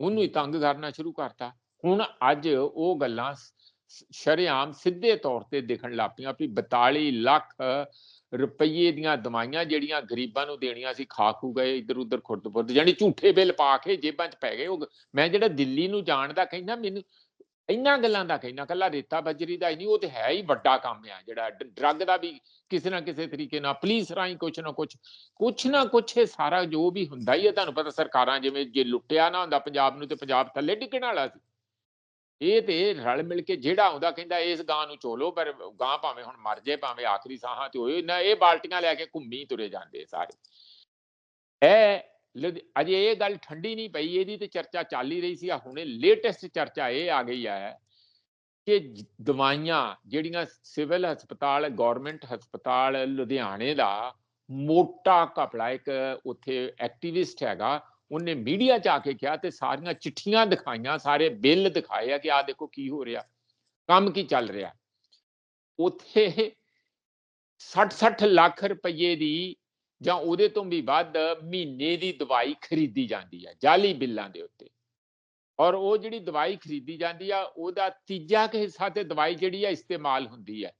ਉਹਨੂੰ ਹੀ ਤੰਗ ਕਰਨਾ ਸ਼ੁਰੂ ਕਰਤਾ। ਹੁਣ ਅੱਜ ਉਹ ਗੱਲਾਂ ਸ਼ਰੇਆਮ ਸਿੱਧੇ ਤੌਰ ਤੇ ਦਿਖਣ ਲੱਪੀਆਂ ਵੀ 42 ਲੱਖ ਰੁਪਏ ਦੀਆਂ ਦਵਾਈਆਂ ਜਿਹੜੀਆਂ ਗਰੀਬਾਂ ਨੂੰ ਦੇਣੀਆਂ ਸੀ ਖਾ ਖੂ ਗਏ ਇੱਧਰ ਉੱਧਰ ਖੁਰਦ ਫੁਰਦ ਜਾਨੀ ਝੂਠੇ ਬਿੱਲ ਪਾ ਕੇ ਜੇਬਾਂ 'ਚ ਪੈ ਗਏ। ਉਹ ਮੈਂ ਜਿਹੜਾ ਦਿੱਲੀ ਨੂੰ ਜਾਣ ਦਾ ਕਹਿੰਦਾ, ਮੈਨੂੰ ਇੰਨਾ ਗੱਲਾਂ ਦਾ ਕਹਿੰਦਾ ਕੱਲਾ ਰੇਤਾ ਬਜਰੀ ਦਾ ਹੀ ਨਹੀਂ, ਉਹ ਤੇ ਹੈ ਹੀ ਵੱਡਾ ਕੰਮ ਆ ਜਿਹੜਾ ਡਰੱਗ ਦਾ ਵੀ ਕਿਸੇ ਨਾ ਕਿਸੇ ਤਰੀਕੇ ਨਾਲ, ਪੁਲਿਸ ਰਾਹੀਂ ਕੁਛ ਨਾ ਕੁਛ ਕੁਛ ਨਾ ਕੁਛ ਇਹ ਸਾਰਾ ਜੋ ਵੀ ਹੁੰਦਾ ਹੀ ਹੈ ਤੁਹਾਨੂੰ ਪਤਾ ਸਰਕਾਰਾਂ ਜਿਵੇਂ ਜੇ ਲੁੱਟਿਆ ਨਾ ਹੁੰਦਾ, ਪੰਜਾਬ ਨੂੰ ਤੇ ਪੰਜਾਬ ਥੱਲੇ ਡਿੱਗਣ ਵਾਲਾ ਸੀ। ਇਹ ਤੇ ਰਲ ਮਿਲ ਕੇ ਜਿਹੜਾ ਆਉਂਦਾ ਕਹਿੰਦਾ ਇਸ ਗਾਂ ਨੂੰ ਚੋਲੋ, ਪਰ ਗਾਂ ਭਾਵੇਂ ਹੁਣ ਮਰ ਜੇ ਭਾਵੇਂ ਆਖਰੀ ਸਾਹਾਂ ਤੇ ਹੋਏ, ਨਾ ਇਹ ਬਾਲਟੀਆਂ ਲੈ ਕੇ ਘੁੰਮੀ ਤੁਰੇ ਜਾਂਦੇ ਸਾਰੇ। ਇਹ ਲੁਧ- ਅਜੇ ਇਹ ਗੱਲ ਠੰਡੀ ਨਹੀਂ ਪਈ, ਇਹਦੀ ਤੇ ਚਰਚਾ ਚੱਲ ਹੀ ਰਹੀ ਸੀ ਆ ਹੁਣੇ ਲੇਟੈਸਟ ਚਰਚਾ ਇਹ ਆ ਗਈ ਹੈ ਕਿ ਦਵਾਈਆਂ ਜਿਹੜੀਆਂ ਸਿਵਲ ਹਸਪਤਾਲ ਗਵਰਨਮੈਂਟ ਹਸਪਤਾਲ ਲੁਧਿਆਣੇ ਦਾ ਮੋਟਾ ਕਪੜਾ ਇੱਕ ਉੱਥੇ ਐਕਟਿਵਿਸਟ ਹੈਗਾ ਉਹਨੇ ਮੀਡੀਆ 'ਚ ਆ ਕੇ ਕਿਹਾ ਤੇ ਸਾਰੀਆਂ ਚਿੱਠੀਆਂ ਦਿਖਾਈਆਂ, ਸਾਰੇ ਬਿੱਲ ਦਿਖਾਏ ਆ ਕਿ ਆ ਦੇਖੋ ਕੀ ਹੋ ਰਿਹਾ, ਕੰਮ ਕੀ ਚੱਲ ਰਿਹਾ। ਉੱਥੇ 60-60 ਲੱਖ ਰੁਪਏ ਦੀ ਜਾਂ ਉਹਦੇ ਤੋਂ ਵੀ ਵੱਧ ਮਹੀਨੇ ਦੀ ਦਵਾਈ ਖਰੀਦੀ ਜਾਂਦੀ ਹੈ ਜਾਲੀ ਬਿੱਲਾਂ ਦੇ ਉੱਤੇ। ਔਰ ਉਹ ਜਿਹੜੀ ਦਵਾਈ ਖਰੀਦੀ ਜਾਂਦੀ ਆ, ਉਹਦਾ ਤੀਜਾ ਕੁ ਹਿੱਸਾ ਤੇ ਦਵਾਈ ਜਿਹੜੀ ਆ ਇਸਤੇਮਾਲ ਹੁੰਦੀ ਹੈ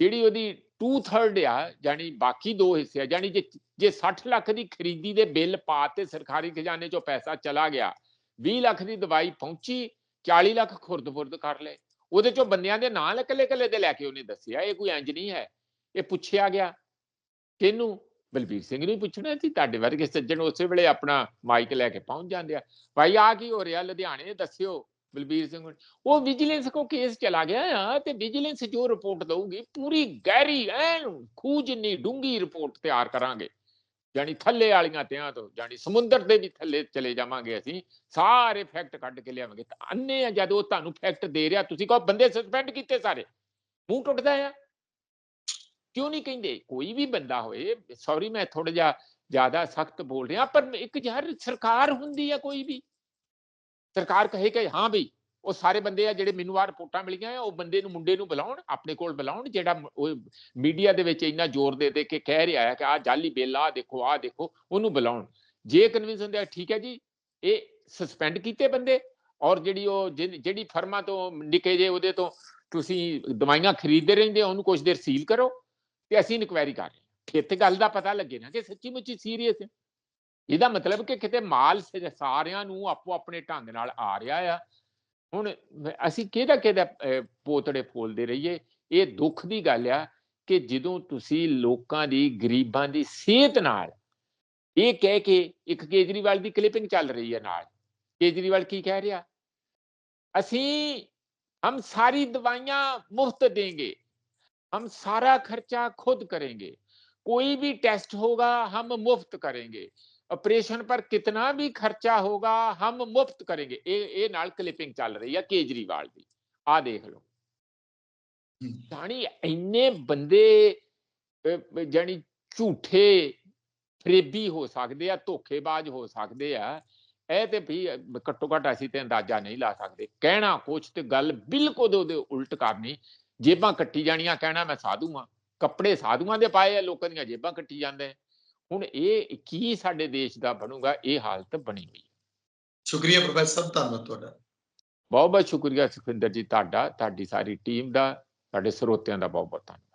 ਜਿਹੜੀ ਉਹਦੀ 2/3 ਆ ਜਾਨੀ ਬਾਕੀ ਦੋ ਹਿੱਸੇ ਆ। ਜਾਨੀ ਜੇ ਜੇ 60 ਲੱਖ ਦੀ ਖਰੀਦੀ ਦੇ ਬਿੱਲ ਪਾ ਤੇ ਸਰਕਾਰੀ ਖਜ਼ਾਨੇ ਚੋਂ ਪੈਸਾ ਚਲਾ ਗਿਆ 20 ਲੱਖ ਦੀ ਦਵਾਈ ਪਹੁੰਚੀ 40 ਲੱਖ ਖੁਰਦ-ਫੁਰਦ ਕਰ ਲਏ। ਉਹਦੇ ਚੋਂ ਬੰਦਿਆਂ ਦੇ ਨਾਂ ਇਕੱਲੇ-ਇਕੱਲੇ ਦੇ ਲੈ ਕੇ ਉਹਨੇ ਦੱਸਿਆ, ਇਹ ਕੋਈ ਇੰਜ ਨਹੀਂ ਹੈ। ਇਹ ਪੁੱਛਿਆ ਗਿਆ। ਕਿਹਨੂੰ? ਬਲਬੀਰ ਸਿੰਘ ਨੂੰ ਪੁੱਛਣਾ ਸੀ। ਤੁਹਾਡੇ ਵਰਗੇ ਸੱਜਣ ਉਸੇ ਵੇਲੇ ਆਪਣਾ ਮਾਈਕ ਲੈ ਕੇ ਪਹੁੰਚ ਜਾਂਦੇ ਆ। ਭਾਈ ਆ ਕੀ ਹੋ ਰਿਹਾ? ਲੁਧਿਆਣੇ ਦੱਸਿਓ। ਬਲਬੀਰ ਸਿੰਘ ਉਹ ਵਿਜੀਲੈਂਸ ਕੋ ਕੇਸ ਚਲਾ ਗਿਆ ਆ ਤੇ ਵਿਜੀਲੈਂਸ ਜੋ ਰਿਪੋਰਟ ਦਊਗੀ, ਪੂਰੀ ਗਹਿਰੀ, ਐਨ ਖੂਹ ਡੂੰਗੀ ਰਿਪੋਰਟ ਤਿਆਰ ਕਰਾਂਗੇ। ਜਾਨੀ ਥੱਲੇ ਵਾਲੀਆਂ ਤਿਆਂ ਤੋਂ ਜਾਨੀ ਸਮੁੰਦਰ ਦੇ ਵੀ ਥੱਲੇ ਚਲੇ ਜਾਵਾਂਗੇ ਅਸੀਂ, ਸਾਰੇ ਫੈਕਟ ਕੱਢ ਕੇ ਲਿਆਵਾਂਗੇ। ਅੰਨੇ ਆ ਜਦ ਉਹ ਤੁਹਾਨੂੰ ਫੈਕਟ ਦੇ ਰਿਹਾ, ਤੁਸੀਂ ਕਹੋ ਬੰਦੇ ਸਸਪੈਂਡ ਕੀਤੇ ਸਾਰੇ। ਮੂੰਹ ਟੁੱਟਦਾ ਆ। ਕਿਉਂ ਨਹੀਂ ਕਹਿੰਦੇ? ਕੋਈ ਵੀ ਬੰਦਾ ਹੋਏ ਸੌਰੀ ਮੈਂ ਥੋੜਾ ਜਿਹਾ ਜ਼ਿਆਦਾ ਸਖਤ ਬੋਲ ਰਿਹਾ, ਪਰ ਇੱਕ ਯਾਰ ਸਰਕਾਰ ਹੁੰਦੀ ਆ ਕੋਈ ਵੀ। ਸਰਕਾਰ ਕਹੇ ਕਿ ਹਾਂ ਬਈ, ਉਹ ਸਾਰੇ ਬੰਦੇ ਆ ਜਿਹੜੇ ਮੈਨੂੰ ਆ ਰਿਪੋਰਟਾਂ ਮਿਲੀਆਂ ਆ, ਉਹ ਬੰਦੇ ਨੂੰ ਮੁੰਡੇ ਨੂੰ ਬੁਲਾਉਣ, ਆਪਣੇ ਕੋਲ ਬੁਲਾਉਣ, ਜਿਹੜਾ ਉਹ ਮੀਡੀਆ ਦੇ ਵਿੱਚ ਇੰਨਾ ਜ਼ੋਰ ਦੇ ਦੇ ਕੇ ਕਹਿ ਰਿਹਾ ਹੈ ਕਿ ਆ ਜਾਲੀ ਬਿੱਲ ਆ ਦੇਖੋ ਆ ਦੇਖੋ, ਉਹਨੂੰ ਬੁਲਾਉਣ। ਜੇ ਕਨਵਿੰਸ ਹੁੰਦੇ ਆ, ਠੀਕ ਹੈ ਜੀ, ਇਹ ਸਸਪੈਂਡ ਕੀਤੇ ਬੰਦੇ ਔਰ ਜਿਹੜੀ ਉਹ ਜਿਹਨ- ਜਿਹੜੀ ਫਰਮਾਂ ਤੋਂ ਨਿੱਕੇ ਜੇ ਉਹਦੇ ਤੋਂ ਤੁਸੀਂ ਦਵਾਈਆਂ ਖਰੀਦਦੇ ਰਹਿੰਦੇ ਉਹਨੂੰ ਕੁਝ ਦੇਰ ਸੀਲ ਕਰੋ ਤੇ ਅਸੀਂ ਇਨਕੁਆਇਰੀ ਕਰ ਰਹੇ ਹਾਂ। ਇੱਥੇ ਗੱਲ ਦਾ ਪਤਾ ਲੱਗੇ ਨਾ ਕਿ ਸੱਚੀ ਮੁੱਚੀ ਸੀਰੀਅਸ ਹੈ। ਇਹਦਾ ਮਤਲਬ ਕਿ ਕਿਤੇ ਮਾਲ ਸਾਰਿਆਂ ਨੂੰ ਆਪੋ ਆਪਣੇ ਢੰਗ ਨਾਲ ਆ ਰਿਹਾ ਆ। ਹੁਣ ਅਸੀਂ ਕਿਹਦਾ ਕਿਹਦਾ ਪੋਤੜੇ ਫੋਲਦੇ ਰਹੀਏ? ਇਹ ਦੁੱਖ ਦੀ ਗੱਲ ਆ ਕਿ ਜਦੋਂ ਤੁਸੀਂ ਲੋਕਾਂ ਦੀ, ਗਰੀਬਾਂ ਦੀ ਸਿਹਤ ਨਾਲ ਇਹ ਕਹਿ ਕੇ ਇੱਕ ਕੇਜਰੀਵਾਲ ਦੀ ਕਲਿੱਪਿੰਗ ਚੱਲ ਰਹੀ ਹੈ ਨਾਲ, ਕੇਜਰੀਵਾਲ ਕੀ ਕਹਿ ਰਿਹਾ? ਅਸੀਂ, ਹਮ ਸਾਰੀ ਦਵਾਈਆਂ ਮੁਫਤ ਦੇਗੇ, ਹਮ ਸਾਰਾ ਖਰਚਾ ਖੁਦ ਕरेंगे ਕੋਈ ਵੀ ਟੈਸਟ ਹੋਗਾ, ਹਮ ਮੁਫਤ करेंगे ऑपरेशन पर कितना भी खर्चा होगा हम मुफ्त करेंगे ये ये नाल क्लिपिंग चल रही है केजरीवाल ਦੀ ਆ ਦੇਖ ਲਓ ਹਮ। ਜਾਣੀ ਇੰਨੇ ਬੰਦੇ ਅਹ, ਜਾਣੀ ਝੂਠੇ ਫਰੇਬੀ ਹੋ ਸਕਦੇ ਆ ਧੋਖੇਬਾਜ਼ ਹੋ ਸਕਦੇ ਆ ਇਹ ਤੇ ਵੀ ਅਹ, ਘੱਟੋ ਘੱਟ ਅਸੀਂ ਤੇ ਅੰਦਾਜ਼ਾ ਨਹੀਂ ਲਾ ਸਕਦੇ ਕਹਿਣਾ ਕੁਛ ਤੇ ਗੱਲ ਬਿਲਕੁਲ ਉਹਦੇ ਉਲਟ ਕਰਨੀ ਜੇਬਾਂ ਕੱਟੀ ਜਾਣੀਆਂ ਕਹਿਣਾ ਮੈਂ ਸਾਧੂ ਹਾਂ ਕੱਪੜੇ ਸਾਧੂਆਂ ਦੇ ਪਾਏ ਆ ਲੋਕਾਂ ਦੀਆਂ ਜੇਬਾਂ ਕੱਟੀ ਜਾਂਦੇ ਆ। ਹੁਣ ਇਹ ਕੀ ਸਾਡੇ ਦੇਸ਼ ਦਾ ਬਣੂਗਾ ਇਹ ਹਾਲਤ ਬਣੀ ਹੋਈ ਹੈ। ਸ਼ੁਕਰੀਆ ਪ੍ਰੋਫੈਸਰ ਧੰਨਵਾਦ ਤੁਹਾਡਾ ਬਹੁਤ ਬਹੁਤ ਸ਼ੁਕਰੀਆ ਸੁਖਿੰਦਰ ਜੀ ਤੁਹਾਡਾ ਤੁਹਾਡੀ ਸਾਰੀ ਟੀਮ ਦਾ ਤੁਹਾਡੇ ਸਰੋਤਿਆਂ ਦਾ ਬਹੁਤ ਬਹੁਤ ਧੰਨਵਾਦ